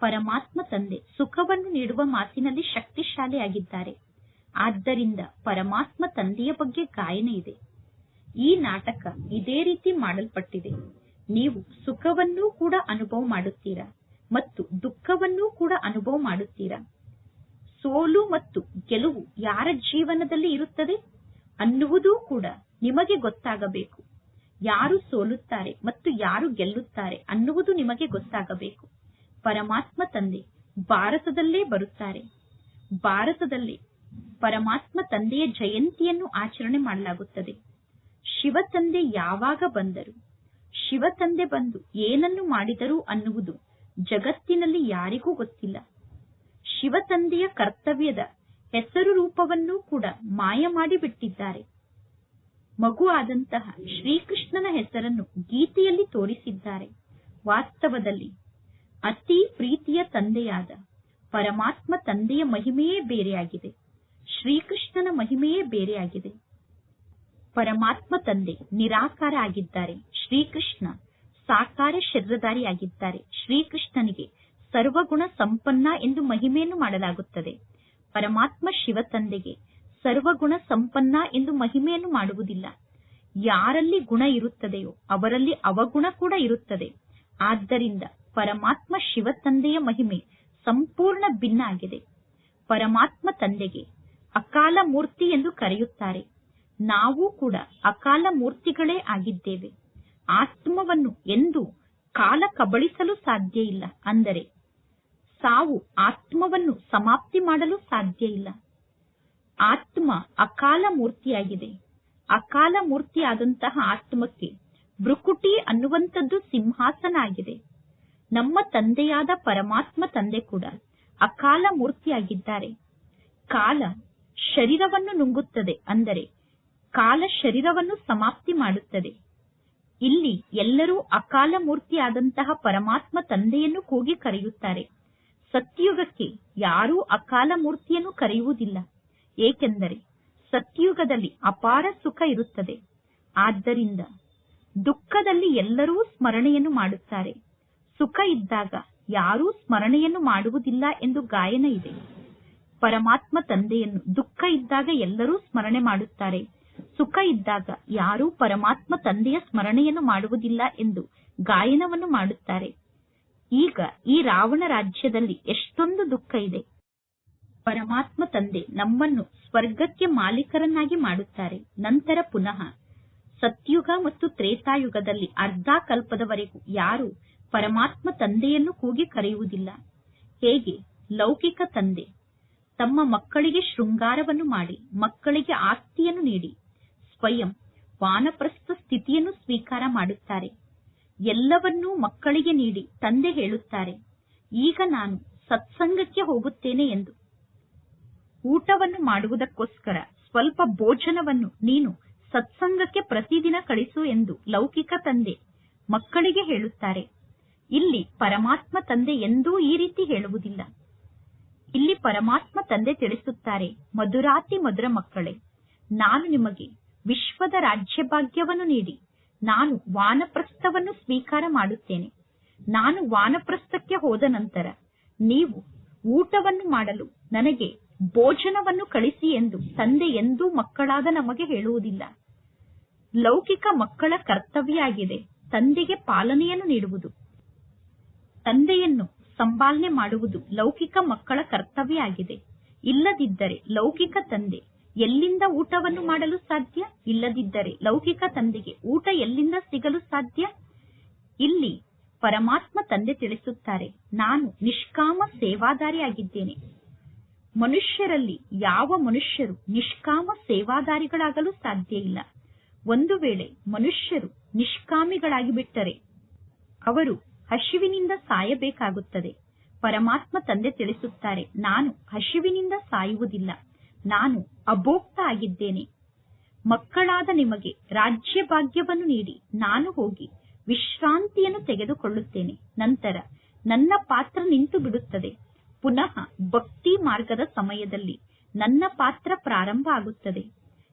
ಪರಮಾತ್ಮ ತಂದೆ ಸುಖವನ್ನು ನೀಡುವ ಮಾತಿನಲ್ಲಿ ಶಕ್ತಿಶಾಲಿಯಾಗಿದ್ದಾರೆ. ಆದ್ದರಿಂದ ಪರಮಾತ್ಮ ತಂದೆಯ ಬಗ್ಗೆ ಗಾಯನ ಇದೆ. ಈ ನಾಟಕ ಇದೇ ರೀತಿ ಮಾಡಲ್ಪಟ್ಟಿದೆ. ನೀವು ಸುಖವನ್ನೂ ಕೂಡ ಅನುಭವ ಮಾಡುತ್ತೀರಾ ಮತ್ತು ದುಃಖವನ್ನೂ ಕೂಡ ಅನುಭವ ಮಾಡುತ್ತೀರಾ? ಸೋಲು ಮತ್ತು ಗೆಲುವು ಯಾರ ಜೀವನದಲ್ಲಿ ಇರುತ್ತದೆ? ಅನ್ನುವುದೂ ಕೂಡ ನಿಮಗೆ ಗೊತ್ತಾಗಬೇಕು. ಯಾರು ಸೋಲುತ್ತಾರೆ ಮತ್ತು ಯಾರು ಗೆಲ್ಲುತ್ತಾರೆ ಅನ್ನುವುದು ನಿಮಗೆ ಗೊತ್ತಾಗಬೇಕು. ಪರಮಾತ್ಮ ತಂದೆ ಭಾರತದಲ್ಲೇ ಬರುತ್ತಾರೆ. ಭಾರತದಲ್ಲಿ ಪರಮಾತ್ಮ ತಂದೆಯ ಜಯಂತಿಯನ್ನು ಆಚರಣೆ ಮಾಡಲಾಗುತ್ತದೆ. ಶಿವ ತಂದೆ ಯಾವಾಗ ಬಂದರು? ಶಿವ ತಂದೆ ಬಂದು ಏನನ್ನು ಮಾಡಿದರು ಅನ್ನುವುದು ಜಗತ್ತಿನಲ್ಲಿ ಯಾರಿಗೂ ಗೊತ್ತಿಲ್ಲ. ಶಿವ ತಂದೆಯ ಕರ್ತವ್ಯದ ಹೆಸರು ರೂಪವನ್ನೂ ಕೂಡ ಮಾಯ ಮಾಡಿಬಿಟ್ಟಿದ್ದಾರೆ. ಮಗು ಆದಂತಹ ಶ್ರೀಕೃಷ್ಣನ ಹೆಸರನ್ನು ಗೀತೆಯಲ್ಲಿ ತೋರಿಸಿದ್ದಾರೆ. ವಾಸ್ತವದಲ್ಲಿ ಅತಿ ಪ್ರೀತಿಯ ತಂದೆಯಾದ ಪರಮಾತ್ಮ ತಂದೆಯ ಮಹಿಮೆಯೇ ಬೇರೆಯಾಗಿದೆ. ಶ್ರೀಕೃಷ್ಣನ ಮಹಿಮೆಯೇ ಬೇರೆಯಾಗಿದೆ. ಪರಮಾತ್ಮ ತಂದೆ ನಿರಾಕಾರ ಆಗಿದ್ದಾರೆ. ಶ್ರೀಕೃಷ್ಣ ಸಾಕಾರ ಶರೀರಧಾರಿಯಾಗಿದ್ದಾರೆ. ಶ್ರೀಕೃಷ್ಣನಿಗೆ ಸರ್ವಗುಣ ಸಂಪನ್ನ ಎಂದು ಮಹಿಮೆಯನ್ನು ಮಾಡಲಾಗುತ್ತದೆ. ಪರಮಾತ್ಮ ಶಿವ ತಂದೆಗೆ ಸರ್ವಗುಣ ಸಂಪನ್ನ ಎಂದು ಮಹಿಮೆಯನ್ನು ಮಾಡುವುದಿಲ್ಲ. ಯಾರಲ್ಲಿ ಗುಣ ಇರುತ್ತದೆಯೋ ಅವರಲ್ಲಿ ಅವಗುಣ ಕೂಡ ಇರುತ್ತದೆ. ಆದ್ದರಿಂದ ಪರಮಾತ್ಮ ಶಿವ ತಂದೆಯ ಮಹಿಮೆ ಸಂಪೂರ್ಣ ಭಿನ್ನ ಆಗಿದೆ. ಪರಮಾತ್ಮ ತಂದೆಗೆ ಅಕಾಲ ಮೂರ್ತಿ ಎಂದು ಕರೆಯುತ್ತಾರೆ. ನಾವು ಕೂಡ ಅಕಾಲ ಮೂರ್ತಿಗಳೇ ಆಗಿದ್ದೇವೆ. ಆತ್ಮವನ್ನು ಎಂದು ಕಾಲ ಕಬಳಿಸಲು ಸಾಧ್ಯ ಇಲ್ಲ. ಅಂದರೆ ಸಾವು ಆತ್ಮವನ್ನು ಸಮಾಪ್ತಿ ಮಾಡಲು ಸಾಧ್ಯ ಇಲ್ಲ. ಆತ್ಮ ಅಕಾಲ ಮೂರ್ತಿಯಾಗಿದೆ. ಅಕಾಲ ಮೂರ್ತಿಯಾದಂತಹ ಆತ್ಮಕ್ಕೆ ಭ್ರುಕುಟಿ ಅನ್ನುವಂಥದ್ದು ಸಿಂಹಾಸನ ಆಗಿದೆ ನಮ್ಮ ತಂದೆಯಾದ ಪರಮಾತ್ಮ ತಂದೆ ಕೂಡ ಅಕಾಲ ಮೂರ್ತಿಯಾಗಿದ್ದಾರೆ. ಕಾಲ ಶರೀರವನ್ನು ನುಂಗುತ್ತದೆ ಅಂದರೆ ಕಾಲ ಶರೀರವನ್ನು ಸಮಾಪ್ತಿ ಮಾಡುತ್ತದೆ. ಇಲ್ಲಿ ಎಲ್ಲರೂ ಅಕಾಲ ಮೂರ್ತಿಯಾದಂತಹ ಪರಮಾತ್ಮ ತಂದೆಯನ್ನು ಕೂಗಿ ಕರೆಯುತ್ತಾರೆ. ಸತ್ಯುಗಕ್ಕೆ ಯಾರೂ ಅಕಾಲ ಮೂರ್ತಿಯನ್ನು ಕರೆಯುವುದಿಲ್ಲ. ಏಕೆಂದರೆ ಸತ್ಯುಗದಲ್ಲಿ ಅಪಾರ ಸುಖ ಇರುತ್ತದೆ. ಆದ್ದರಿಂದ ದುಃಖದಲ್ಲಿ ಎಲ್ಲರೂ ಸ್ಮರಣೆಯನ್ನು ಮಾಡುತ್ತಾರೆ. ಸುಖ ಇದ್ದಾಗ ಯಾರೂ ಸ್ಮರಣೆಯನ್ನು ಮಾಡುವುದಿಲ್ಲ ಎಂದು ಗಾಯನ ಇದೆ. ಪರಮಾತ್ಮ ತಂದೆಯನ್ನು ದುಃಖ ಇದ್ದಾಗ ಎಲ್ಲರೂ ಸ್ಮರಣೆ ಮಾಡುತ್ತಾರೆ. ಸುಖ ಇದ್ದಾಗ ಯಾರೂ ಪರಮಾತ್ಮ ತಂದೆಯ ಸ್ಮರಣೆಯನ್ನು ಮಾಡುವುದಿಲ್ಲ ಎಂದು ಗಾಯನವನ್ನು ಮಾಡುತ್ತಾರೆ. ಈಗ ಈ ರಾವಣ ರಾಜ್ಯದಲ್ಲಿ ಎಷ್ಟೊಂದು ದುಃಖ ಇದೆ. ಪರಮಾತ್ಮ ತಂದೆ ನಮ್ಮನ್ನು ಸ್ವರ್ಗಕ್ಕೆ ಮಾಲೀಕರನ್ನಾಗಿ ಮಾಡುತ್ತಾರೆ. ನಂತರ ಪುನಃ ಸತ್ಯುಗ ಮತ್ತು ತ್ರೇತಾಯುಗದಲ್ಲಿ ಅರ್ಧ ಕಲ್ಪದವರೆಗೂ ಯಾರು ಪರಮಾತ್ಮ ತಂದೆಯನ್ನು ಕೂಗಿ ಕರೆಯುವುದಿಲ್ಲ. ಹೇಗೆ? ಲೌಕಿಕ ತಂದೆ, ತಮ್ಮ ಮಕ್ಕಳಿಗೆ ಶೃಂಗಾರವನ್ನು ಮಾಡಿ, ಮಕ್ಕಳಿಗೆ ಆಸ್ತಿಯನ್ನು ನೀಡಿ, ಸ್ವಯಂ ವಾನಪ್ರಸ್ಥ ಸ್ಥಿತಿಯನ್ನು ಸ್ವೀಕಾರ ಮಾಡುತ್ತಾರೆ. ಎಲ್ಲವನ್ನೂ ಮಕ್ಕಳಿಗೆ ನೀಡಿ ತಂದೆ ಹೇಳುತ್ತಾರೆ, ಈಗ ನಾನು ಸತ್ಸಂಗಕ್ಕೆ ಹೋಗುತ್ತೇನೆ ಎಂದು. ಊಟವನ್ನು ಮಾಡುವುದಕ್ಕೋಸ್ಕರ ಸ್ವಲ್ಪ ಭೋಜನವನ್ನು ನೀನು ಸತ್ಸಂಗಕ್ಕೆ ಪ್ರತಿದಿನ ಕಳಿಸು ಎಂದು ಲೌಕಿಕ ತಂದೆ ಮಕ್ಕಳಿಗೆ ಹೇಳುತ್ತಾರೆ. ಇಲ್ಲಿ ಪರಮಾತ್ಮ ತಂದೆ ಎಂದೂ ಈ ರೀತಿ ಹೇಳುವುದಿಲ್ಲ. ಇಲ್ಲಿ ಪರಮಾತ್ಮ ತಂದೆ ತಿಳಿಸುತ್ತಾರೆ, ಮಧುರಾತಿ ಮಧುರ ಮಕ್ಕಳೇ, ನಾನು ನಿಮಗೆ ವಿಶ್ವದ ರಾಜ್ಯಭಾಗ್ಯವನ್ನು ನೀಡಿ ನಾನು ವಾನಪ್ರಸ್ಥವನ್ನು ಸ್ವೀಕಾರ ಮಾಡುತ್ತೇನೆ. ನಾನು ವಾನಪ್ರಸ್ಥಕ್ಕೆ ಹೋದ ನಂತರ ನೀವು ಊಟವನ್ನು ಮಾಡಲು ನನಗೆ ಭೋಜನವನ್ನು ಕಳಿಸಿ ಎಂದು ತಂದೆ ಎಂದೂ ಮಕ್ಕಳಾದ ನಮಗೆ ಹೇಳುವುದಿಲ್ಲ. ಲೌಕಿಕ ಮಕ್ಕಳ ಕರ್ತವ್ಯ ಆಗಿದೆ ತಂದೆಗೆ ಪಾಲನೆಯನ್ನು ನೀಡುವುದು. ತಂದೆಯನ್ನು ಸಂಪಾಲನೆ ಮಾಡುವುದು ಲೌಕಿಕ ಮಕ್ಕಳ ಕರ್ತವ್ಯ ಆಗಿದೆ ಇಲ್ಲದಿದ್ದರೆ ಲೌಕಿಕ ತಂದೆ ಎಲ್ಲಿಂದ ಊಟವನ್ನು ಮಾಡಲು ಸಾಧ್ಯ? ಇಲ್ಲದಿದ್ದರೆ ಲೌಕಿಕ ತಂದೆಗೆ ಊಟ ಎಲ್ಲಿಂದ ಸಿಗಲು ಸಾಧ್ಯ? ಇಲ್ಲಿ ಪರಮಾತ್ಮ ತಂದೆ ತಿಳಿಸುತ್ತಾರೆ, ನಾನು ನಿಷ್ಕಾಮ ಸೇವಾದಾರಿಯಾಗಿದ್ದೇನೆ. ಮನುಷ್ಯರಲ್ಲಿ ಯಾವ ಮನುಷ್ಯರು ನಿಷ್ಕಾಮ ಸೇವಾದಾರಿಗಳಾಗಲು ಸಾಧ್ಯ ಇಲ್ಲ. ಒಂದು ವೇಳೆ ಮನುಷ್ಯರು ನಿಷ್ಕಾಮಿಗಳಾಗಿ ಬಿಟ್ಟರೆ ಅವರು ಹಸಿವಿನಿಂದ ಸಾಯಬೇಕಾಗುತ್ತದೆ. ಪರಮಾತ್ಮ ತಂದೆ ತಿಳಿಸುತ್ತಾರೆ, ನಾನು ಹಸಿವಿನಿಂದ ಸಾಯುವುದಿಲ್ಲ. ನಾನು ಅಭೋಕ್ತ ಆಗಿದ್ದೇನೆ ಮಕ್ಕಳಾದ ನಿಮಗೆ ರಾಜ್ಯ ಭಾಗ್ಯವನ್ನು ನೀಡಿ ನಾನು ಹೋಗಿ ವಿಶ್ರಾಂತಿಯನ್ನು ತೆಗೆದುಕೊಳ್ಳುತ್ತೇನೆ. ನಂತರ ನನ್ನ ಪಾತ್ರ ನಿಂತು ಬಿಡುತ್ತದೆ. ಪುನಃ ಭಕ್ತಿ ಮಾರ್ಗದ ಸಮಯದಲ್ಲಿ ನನ್ನ ಪಾತ್ರ ಪ್ರಾರಂಭ ಆಗುತ್ತದೆ.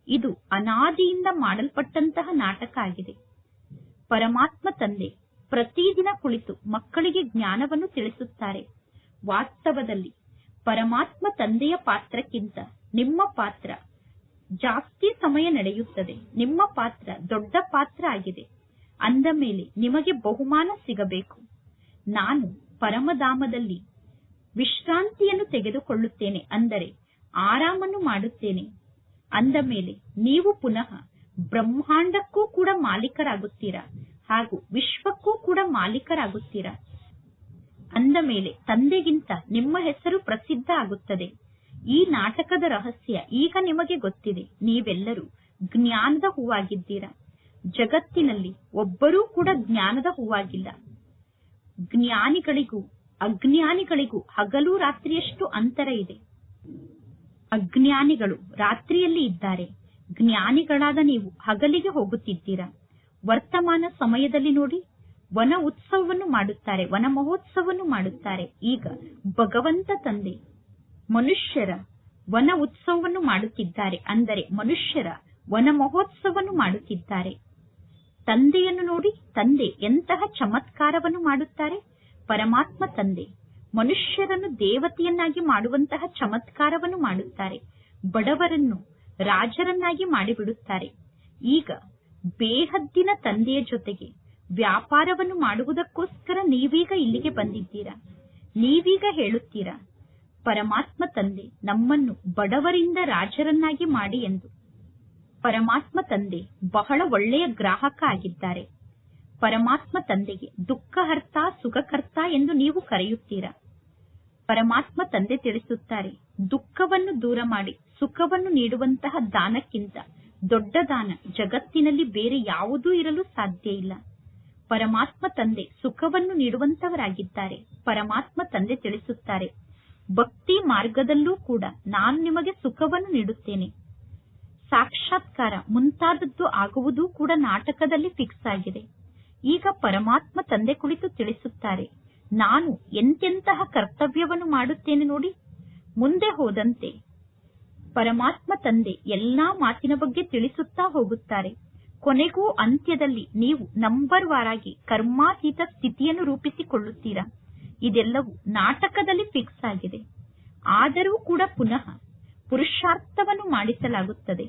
ಇದು ಅನಾದಿಯಿಂದ ಮಾಡಲ್ಪಟ್ಟಂತಹ ನಾಟಕ ಆಗಿದೆ. ಪರಮಾತ್ಮ ತಂದೆ ಪ್ರತಿದಿನ ಕುಳಿತು ಮಕ್ಕಳಿಗೆ ಜ್ಞಾನವನ್ನು ತಿಳಿಸುತ್ತಾರೆ. ವಾಸ್ತವದಲ್ಲಿ ಪರಮಾತ್ಮ ತಂದೆಯ ಪಾತ್ರಕ್ಕಿಂತ ನಿಮ್ಮ ಪಾತ್ರ ಜಾಸ್ತಿ ಸಮಯ ನಡೆಯುತ್ತದೆ. ನಿಮ್ಮ ಪಾತ್ರ ದೊಡ್ಡ ಪಾತ್ರ ಆಗಿದೆ. ಅಂದ ಮೇಲೆ ನಿಮಗೆ ಬಹುಮಾನ ಸಿಗಬೇಕು. ನಾನು ಪರಮಧಾಮದಲ್ಲಿ ವಿಶ್ರಾಂತಿಯನ್ನು ತೆಗೆದುಕೊಳ್ಳುತ್ತೇನೆ ಅಂದರೆ ಆರಾಮನ್ನು ಮಾಡುತ್ತೇನೆ. ಅಂದ ಮೇಲೆ ನೀವು ಪುನಃ ಬ್ರಹ್ಮಾಂಡಕ್ಕೂ ಕೂಡ ಮಾಲೀಕರಾಗುತ್ತೀರಾ ಹಾಗೂ ವಿಶ್ವಕ್ಕೂ ಕೂಡ ಮಾಲೀಕರಾಗುತ್ತೀರಾ? ಅಂದ ಮೇಲೆ ತಂದೆಗಿಂತ ನಿಮ್ಮ ಹೆಸರು ಪ್ರಸಿದ್ಧ ಆಗುತ್ತದೆ. ಈ ನಾಟಕದ ರಹಸ್ಯ ಈಗ ನಿಮಗೆ ಗೊತ್ತಿದೆ. ನೀವೆಲ್ಲರೂ ಜ್ಞಾನದ ಹೂವಾಗಿದ್ದೀರಾ. ಜಗತ್ತಿನಲ್ಲಿ ಒಬ್ಬರೂ ಕೂಡ ಜ್ಞಾನದ ಹೂವಾಗಿಲ್ಲ. ಜ್ಞಾನಿಗಳಿಗೂ, ಅಜ್ಞಾನಿಗಳಿಗೂ ಹಗಲು ರಾತ್ರಿಯಷ್ಟು ಅಂತರ ಇದೆ. ಅಜ್ಞಾನಿಗಳು ರಾತ್ರಿಯಲ್ಲಿ ಇದ್ದಾರೆ. ಜ್ಞಾನಿಗಳಾದ ನೀವು ಹಗಲಿಗೆ ಹೋಗುತ್ತಿದ್ದೀರಾ. ವರ್ತಮಾನ ಸಮಯದಲ್ಲಿ ನೋಡಿ, ವನ ಉತ್ಸವವನ್ನು ಮಾಡುತ್ತಾರೆ, ವನ ಮಹೋತ್ಸವವನ್ನು ಮಾಡುತ್ತಾರೆ. ಈಗ ಭಗವಂತ ತಂದೆ ಮನುಷ್ಯರ ವನ ಉತ್ಸವವನ್ನು ಮಾಡುತ್ತಿದ್ದಾರೆ. ಅಂದರೆ ಮನುಷ್ಯರ ವನ ಮಹೋತ್ಸವವನ್ನು ಮಾಡುತ್ತಿದ್ದಾರೆ. ತಂದೆಯನ್ನು ನೋಡಿ ತಂದೆ ಎಂತಹ ಚಮತ್ಕಾರವನ್ನು ಮಾಡುತ್ತಾರೆ. ಪರಮಾತ್ಮ ತಂದೆ ಮನುಷ್ಯರನ್ನು ದೇವತೆಯನ್ನಾಗಿ ಮಾಡುವಂತಹ ಚಮತ್ಕಾರವನ್ನು ಮಾಡುತ್ತಾರೆ. ಬಡವರನ್ನು ರಾಜರನ್ನಾಗಿ ಮಾಡಿಬಿಡುತ್ತಾರೆ. ಈಗ ಬೇಹದ್ದಿನ ತಂದೆಯ ಜೊತೆಗೆ ವ್ಯಾಪಾರವನ್ನು ಮಾಡುವುದಕ್ಕೋಸ್ಕರ ನೀವೀಗ ಇಲ್ಲಿಗೆ ಬಂದಿದ್ದೀರಾ? ನೀವೀಗ ಹೇಳುತ್ತೀರಾ? ಪರಮಾತ್ಮ ತಂದೆ, ನಮ್ಮನ್ನು ಬಡವರಿಂದ ರಾಜರನ್ನಾಗಿ ಮಾಡಿ ಎಂದು. ಪರಮಾತ್ಮ ತಂದೆ ಬಹಳ ಒಳ್ಳೆಯ ಗ್ರಾಹಕ ಆಗಿದ್ದಾರೆ. ಪರಮಾತ್ಮ ತಂದೆಗೆ ದುಃಖಹರ್ತ ಸುಖಕರ್ತ ಎಂದು ನೀವು ಕರೆಯುತ್ತೀರಾ? ಪರಮಾತ್ಮ ತಂದೆ ತಿಳಿಸುತ್ತಾರೆ, ದುಃಖವನ್ನು ದೂರ ಮಾಡಿ, ಸುಖವನ್ನು ನೀಡುವಂತಹ ದಾನಕ್ಕಿಂತ ದೊಡ್ಡ ದಾನ ಜಗತ್ತಿನಲ್ಲಿ ಬೇರೆ ಯಾವುದೂ ಇರಲು ಸಾಧ್ಯ ಇಲ್ಲ. ಪರಮಾತ್ಮ ತಂದೆ ಸುಖವನ್ನು ನೀಡುವಂತವರಾಗಿದ್ದಾರೆ. ಪರಮಾತ್ಮ ತಂದೆ ತಿಳಿಸುತ್ತಾರೆ ಭಕ್ತಿ ಮಾರ್ಗದಲ್ಲೂ ಕೂಡ ನಾನು ನಿಮಗೆ ಸುಖವನ್ನು ನೀಡುತ್ತೇನೆ. ಸಾಕ್ಷಾತ್ಕಾರ ಮುಂತಾದದ್ದು ಆಗುವುದು ಕೂಡ ನಾಟಕದಲ್ಲಿ ಫಿಕ್ಸ್ ಆಗಿದೆ. ಈಗ ಪರಮಾತ್ಮ ತಂದೆ ಕುಳಿತು ತಿಳಿಸುತ್ತಾರೆ, ನಾನು ಎಂತೆಂತಹ ಕರ್ತವ್ಯವನ್ನು ಮಾಡುತ್ತೇನೆ ನೋಡಿ. ಮುಂದೆ ಹೋದಂತೆ ಪರಮಾತ್ಮ ತಂದೆ ಎಲ್ಲಾ ಮಾತಿನ ಬಗ್ಗೆ ತಿಳಿಸುತ್ತಾ ಹೋಗುತ್ತಾರೆ. ಕೊನೆಗೂ ಅಂತ್ಯದಲ್ಲಿ ನೀವು ನಂಬರ್ ವಾರಾಗಿ ಕರ್ಮಾತೀತ ಸ್ಥಿತಿಯನ್ನು ರೂಪಿಸಿಕೊಳ್ಳುತ್ತೀರಾ? ಇದೆಲ್ಲವೂ ನಾಟಕದಲ್ಲಿ ಫಿಕ್ಸ್ ಆಗಿದೆ. ಆದರೂ ಕೂಡ ಪುನಃ ಪುರುಷಾರ್ಥವನ್ನು ಮಾಡಿಸಲಾಗುತ್ತದೆ.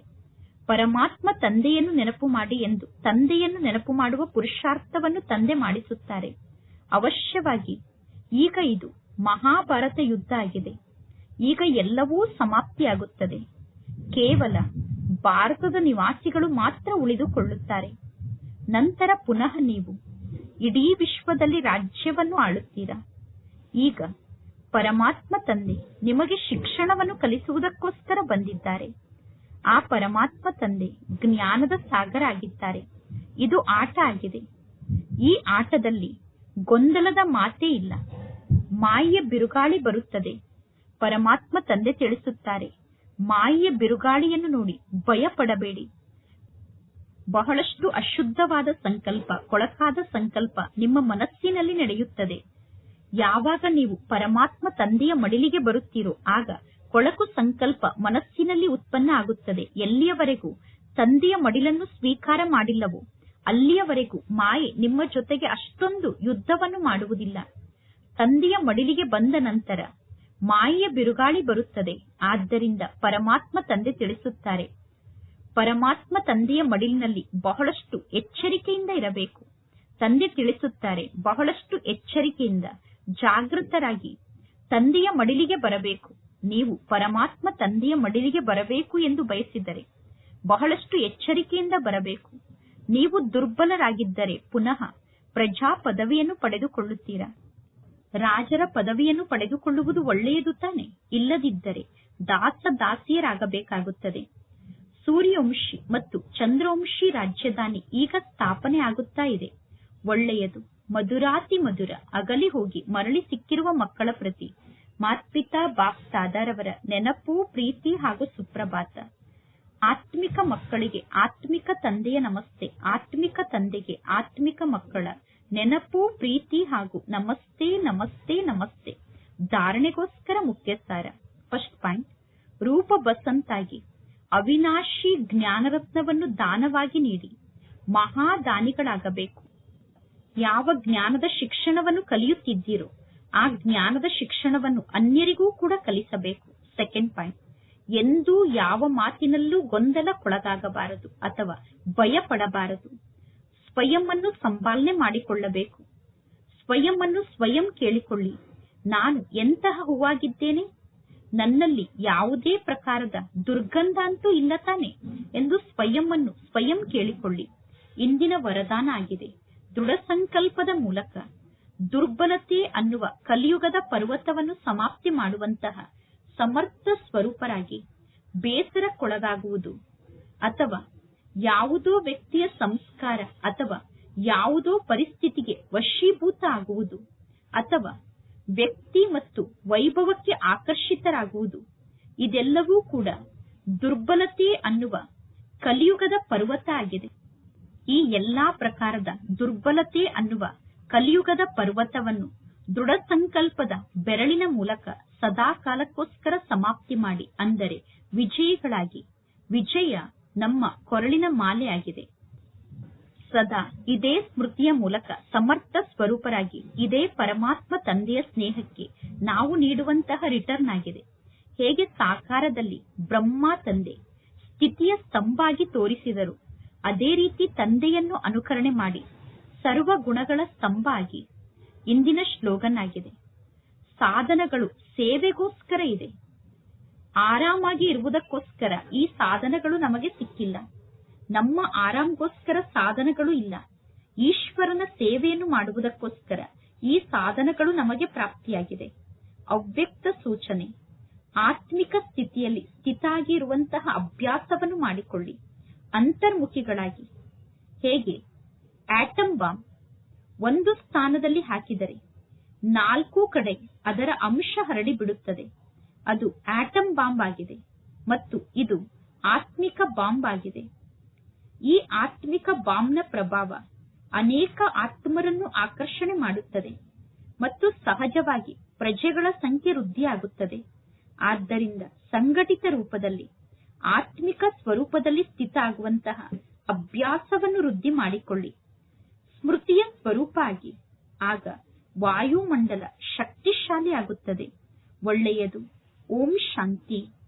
ಪರಮಾತ್ಮ ತಂದೆಯನ್ನು ನೆನಪು ಮಾಡಿ ಎಂದು ತಂದೆಯನ್ನು ನೆನಪು ಮಾಡುವ ಪುರುಷಾರ್ಥವನ್ನು ತಂದೆ ಮಾಡಿಸುತ್ತಾರೆ. ಅವಶ್ಯವಾಗಿ ಈಗ ಇದು ಮಹಾಭಾರತ ಯುದ್ಧ ಆಗಿದೆ. ಈಗ ಎಲ್ಲವೂ ಸಮಾಪ್ತಿಯಾಗುತ್ತದೆ. ಕೇವಲ ಭಾರತದ ನಿವಾಸಿಗಳು ಮಾತ್ರ ಉಳಿದುಕೊಳ್ಳುತ್ತಾರೆ. ನಂತರ ಪುನಃ ನೀವು ಇಡೀ ವಿಶ್ವದಲ್ಲಿ ರಾಜ್ಯವನ್ನು ಆಳುತ್ತೀರಾ? ಈಗ ಪರಮಾತ್ಮ ತಂದೆ ನಿಮಗೆ ಶಿಕ್ಷಣವನ್ನು ಕಲಿಸುವುದಕ್ಕೋಸ್ಕರ ಬಂದಿದ್ದಾರೆ. ಆ ಪರಮಾತ್ಮ ತಂದೆ ಜ್ಞಾನದ ಸಾಗರ ಆಗಿದ್ದಾರೆ. ಇದು ಆಟ ಆಗಿದೆ. ಈ ಆಟದಲ್ಲಿ ಗೊಂದಲದ ಮಾತೇ ಇಲ್ಲ. ಮಾಯೆಯ ಬಿರುಗಾಳಿ ಬರುತ್ತದೆ. ಪರಮಾತ್ಮ ತಂದೆ ತಿಳಿಸುತ್ತಾರೆ, ಮಾಯೆಯ ಬಿರುಗಾಳಿಯನ್ನು ನೋಡಿ ಭಯಪಡಬೇಡಿ. ಬಹಳಷ್ಟು ಅಶುದ್ಧವಾದ ಸಂಕಲ್ಪ, ಕೊಳಕಾದ ಸಂಕಲ್ಪ ನಿಮ್ಮ ಮನಸ್ಸಿನಲ್ಲಿ ನಡೆಯುತ್ತದೆ. ಯಾವಾಗ ನೀವು ಪರಮಾತ್ಮ ತಂದೆಯ ಮಡಿಲಿಗೆ ಬರುತ್ತೀರೋ, ಆಗ ಕೊಳಕು ಸಂಕಲ್ಪ ಮನಸ್ಸಿನಲ್ಲಿ ಉತ್ಪನ್ನ ಆಗುತ್ತದೆ. ಎಲ್ಲಿಯವರೆಗೂ ತಂದೆಯ ಮಡಿಲನ್ನು ಸ್ವೀಕಾರ ಮಾಡಿಲ್ಲವೋ, ಅಲ್ಲಿಯವರೆಗೂ ಮಾಯೆ ನಿಮ್ಮ ಜೊತೆಗೆ ಅಷ್ಟೊಂದು ಯುದ್ಧವನ್ನು ಮಾಡುವುದಿಲ್ಲ. ತಂದೆಯ ಮಡಿಲಿಗೆ ಬಂದ ನಂತರ ಮಾಯೆಯ ಬಿರುಗಾಳಿ ಬರುತ್ತದೆ. ಆದ್ದರಿಂದ ಪರಮಾತ್ಮ ತಂದೆ ತಿಳಿಸುತ್ತಾರೆ, ಪರಮಾತ್ಮ ತಂದೆಯ ಮಡಿಲಿನಲ್ಲಿ ಬಹಳಷ್ಟು ಎಚ್ಚರಿಕೆಯಿಂದ ಇರಬೇಕು. ತಂದೆ ತಿಳಿಸುತ್ತಾರೆ, ಬಹಳಷ್ಟು ಎಚ್ಚರಿಕೆಯಿಂದ ಜಾಗೃತರಾಗಿ ತಂದೆಯ ಮಡಿಲಿಗೆ ಬರಬೇಕು. ನೀವು ಪರಮಾತ್ಮ ತಂದೆಯ ಮಡಿಲಿಗೆ ಬರಬೇಕು ಎಂದು ಬಯಸಿದರೆ ಬಹಳಷ್ಟು ಎಚ್ಚರಿಕೆಯಿಂದ ಬರಬೇಕು. ನೀವು ದುರ್ಬಲರಾಗಿದ್ದರೆ ಪುನಃ ಪ್ರಜಾ ಪದವಿಯನ್ನು ಪಡೆದುಕೊಳ್ಳುತ್ತೀರಾ? ರಾಜರ ಪದವಿಯನ್ನು ಪಡೆದುಕೊಳ್ಳುವುದು ಒಳ್ಳೆಯದು ತಾನೆ? ಇಲ್ಲದಿದ್ದರೆ ದಾಸ ದಾಸಿಯರಾಗಬೇಕಾಗುತ್ತದೆ. ಸೂರ್ಯವಂಶಿ ಮತ್ತು ಚಂದ್ರವಂಶಿ ರಾಜ್ಯದಾನಿ ಈಗ ಸ್ಥಾಪನೆ ಆಗುತ್ತಾ ಇದೆ. ಒಳ್ಳೆಯದು. ಮಧುರಾತಿ ಮಧುರ ಅಗಲಿ ಹೋಗಿ ಮರಳಿ ಸಿಕ್ಕಿರುವ ಮಕ್ಕಳ ಪ್ರತಿ ಮಾತ್ಪಿತಾ ಬಾಪ್ ದಾದಾರವರ ನೆನಪು, ಪ್ರೀತಿ ಹಾಗೂ ಸುಪ್ರಭಾತ. ಆತ್ಮಿಕ ಮಕ್ಕಳಿಗೆ ಆತ್ಮಿಕ ತಂದೆಯ ನಮಸ್ತೆ, ಆತ್ಮಿಕ ತಂದೆಗೆ ಆತ್ಮಿಕ ಮಕ್ಕಳ ನೆನಪು, ಪ್ರೀತಿ ಹಾಗೂ ನಮಸ್ತೆ ನಮಸ್ತೆ ನಮಸ್ತೆ. ಧಾರಣೆಗೋಸ್ಕರ ಮುಖ್ಯಸ್ಥಾರ. ಫಸ್ಟ್ ಪಾಯಿಂಟ್, ರೂಪ ಬಸಂತಾಗಿ, ಅವಿನಾಶಿ ಜ್ಞಾನರತ್ನವನ್ನು ದಾನವಾಗಿ ನೀಡಿ. ಮಹಾದಾನಿಗಳಾಗಬೇಕು. ಯಾವ ಜ್ಞಾನದ ಶಿಕ್ಷಣವನ್ನು ಕಲಿಯುತ್ತಿದ್ದೀರೋ, ಆ ಜ್ಞಾನದ ಶಿಕ್ಷಣವನ್ನು ಅನ್ಯರಿಗೂ ಕೂಡ ಕಲಿಸಬೇಕು. ಸೆಕೆಂಡ್ ಪಾಯಿಂಟ್ ಎಂದೂ ಯಾವ ಮಾತಿನಲ್ಲೂ ಗೊಂದಲಕ್ಕೊಳಗಾಗಬಾರದು ಅಥವಾ ಭಯ ಪಡಬಾರದು ಸ್ವಯಂ ಅನ್ನು ಸಂಪಾಲನೆ ಮಾಡಿಕೊಳ್ಳಬೇಕು. ಸ್ವಯಂ ಅನ್ನು ಸ್ವಯಂ ಕೇಳಿಕೊಳ್ಳಿ. ನಾನು ಎಂತಹ ಹೂವಾಗಿದ್ದೇನೆ? ನನ್ನಲ್ಲಿ ಯಾವುದೇ ಪ್ರಕಾರದ ದುರ್ಗಂಧ ಅಂತೂ ಇಲ್ಲ ತಾನೆ? ಎಂದು ಸ್ವಯಂ ಅನ್ನು ಸ್ವಯಂ ಕೇಳಿಕೊಳ್ಳಿ. ಇಂದಿನ ವರದಾನ ಆಗಿದೆ. ದೃಢ ಸಂಕಲ್ಪದ ಮೂಲಕ ದುರ್ಬಲತೆ ಅನ್ನುವ ಕಲಿಯುಗದ ಪರ್ವತವನ್ನು ಸಮಾಪ್ತಿ ಮಾಡುವಂತಹ ಸಮರ್ಥ ಸ್ವರೂಪರಾಗಿ ಬೇಸರಕ್ಕೊಳಗಾಗುವುದು ಅಥವಾ ಯಾವುದೋ ವ್ಯಕ್ತಿಯ ಸಂಸ್ಕಾರ ಅಥವಾ ಯಾವುದೋ ಪರಿಸ್ಥಿತಿಗೆ ವಶೀಭೂತ ಆಗುವುದು ಅಥವಾ ವ್ಯಕ್ತಿ ಮತ್ತು ವೈಭವಕ್ಕೆ ಆಕರ್ಷಿತರಾಗುವುದು, ಇದೆಲ್ಲವೂ ಕೂಡ ದುರ್ಬಲತೆ ಅನ್ನುವ ಕಲಿಯುಗದ ಪರ್ವತ ಆಗಿದೆ. ಈ ಎಲ್ಲಾ ಪ್ರಕಾರದ ದುರ್ಬಲತೆ ಅನ್ನುವ ಕಲಿಯುಗದ ಪರ್ವತವನ್ನು ದೃಢ ಸಂಕಲ್ಪದ ಬೆರಳಿನ ಮೂಲಕ ಸದಾ ಕಾಲಕ್ಕೋಸ್ಕರ ಸಮಾಪ್ತಿ ಮಾಡಿ ಅಂದರೆ ವಿಜಯಿಗಳಾಗಿ. ವಿಜಯ ನಮ್ಮ ಕೊರಳಿನ ಮಾಲೆಯಾಗಿದೆ. ಸದಾ ಇದೇ ಸ್ಮೃತಿಯ ಮೂಲಕ ಸಮರ್ಥ ಸ್ವರೂಪರಾಗಿ ಇದೇ ಪರಮಾತ್ಮ ತಂದೆಯ ಸ್ನೇಹಕ್ಕೆ ನಾವು ನೀಡುವಂತಹ ರಿಟರ್ನ್ ಆಗಿದೆ. ಹೇಗೆ ಸಾಕಾರದಲ್ಲಿ ಬ್ರಹ್ಮ ತಂದೆ ಸ್ಥಿತಿಯ ಸ್ತಂಭಾಗಿ ತೋರಿಸಿದರು. ಅದೇ ರೀತಿ ತಂದೆಯನ್ನು ಅನುಕರಣೆ ಮಾಡಿ ಸರ್ವ ಗುಣಗಳ ಸ್ತಂಭ ಆಗಿ ಇಂದಿನ ಶ್ಲೋಗನ್ ಆಗಿದೆ ಸಾಧನಗಳು ಸೇವೆಗೋಸ್ಕರ ಇದೆ. ಆರಾಮಾಗಿ ಇರುವುದಕ್ಕೋಸ್ಕರ ಈ ಸಾಧನಗಳು ನಮಗೆ ಸಿಕ್ಕಿಲ್ಲ. ನಮ್ಮ ಆರಾಮಗೋಸ್ಕರ ಸಾಧನಗಳು ಇಲ್ಲ. ಈಶ್ವರನ ಸೇವೆಯನ್ನು ಮಾಡುವುದಕ್ಕೋಸ್ಕರ ಈ ಸಾಧನಗಳು ನಮಗೆ ಪ್ರಾಪ್ತಿಯಾಗಿದೆ. ಅವ್ಯಕ್ತ ಸೂಚನೆ. ಆತ್ಮಿಕ ಸ್ಥಿತಿಯಲ್ಲಿ ಸ್ಥಿತಾಗಿ ಇರುವಂತಹ ಅಭ್ಯಾಸವನ್ನು ಮಾಡಿಕೊಳ್ಳಿ. ಅಂತರ್ಮುಖಿಗಳಾಗಿ. ಹೇಗೆ? ಆಟಮ್ ಬಾಂಬ್ ಒಂದು ಸ್ಥಾನದಲ್ಲಿ ಹಾಕಿದರೆ ನಾಲ್ಕು ಕಡೆ ಅದರ ಅಂಶ ಹರಡಿ ಬಿಡುತ್ತದೆ. ಅದು ಆಟಮ್ ಬಾಂಬ್ ಆಗಿದೆ ಮತ್ತು ಇದು ಆತ್ಮಿಕ ಬಾಂಬ್ ಆಗಿದೆ. ಈ ಆತ್ಮಿಕ ಬಾಂಬ್ನ ಪ್ರಭಾವ ಅನೇಕ ಆತ್ಮರನ್ನು ಆಕರ್ಷಣೆ ಮಾಡುತ್ತದೆ ಮತ್ತು ಸಹಜವಾಗಿ ಪ್ರಜೆಗಳ ಸಂಖ್ಯೆ ವೃದ್ಧಿಯಾಗುತ್ತದೆ. ಆದ್ದರಿಂದ ಸಂಘಟಿತ ರೂಪದಲ್ಲಿ ಆತ್ಮಿಕ ಸ್ವರೂಪದಲ್ಲಿ ಸ್ಥಿತ ಆಗುವಂತಹ ಅಭ್ಯಾಸವನ್ನು ವೃದ್ಧಿ ಮಾಡಿಕೊಳ್ಳಿ. ಸ್ಮೃತಿಯ ಸ್ವರೂಪ ಆಗಿ ಆಗ ವಾಯುಮಂಡಲ ಶಕ್ತಿಶಾಲಿ ಆಗುತ್ತದೆ ಒಳ್ಳೆಯದು. ಓಂ ಶಾಂತಿ.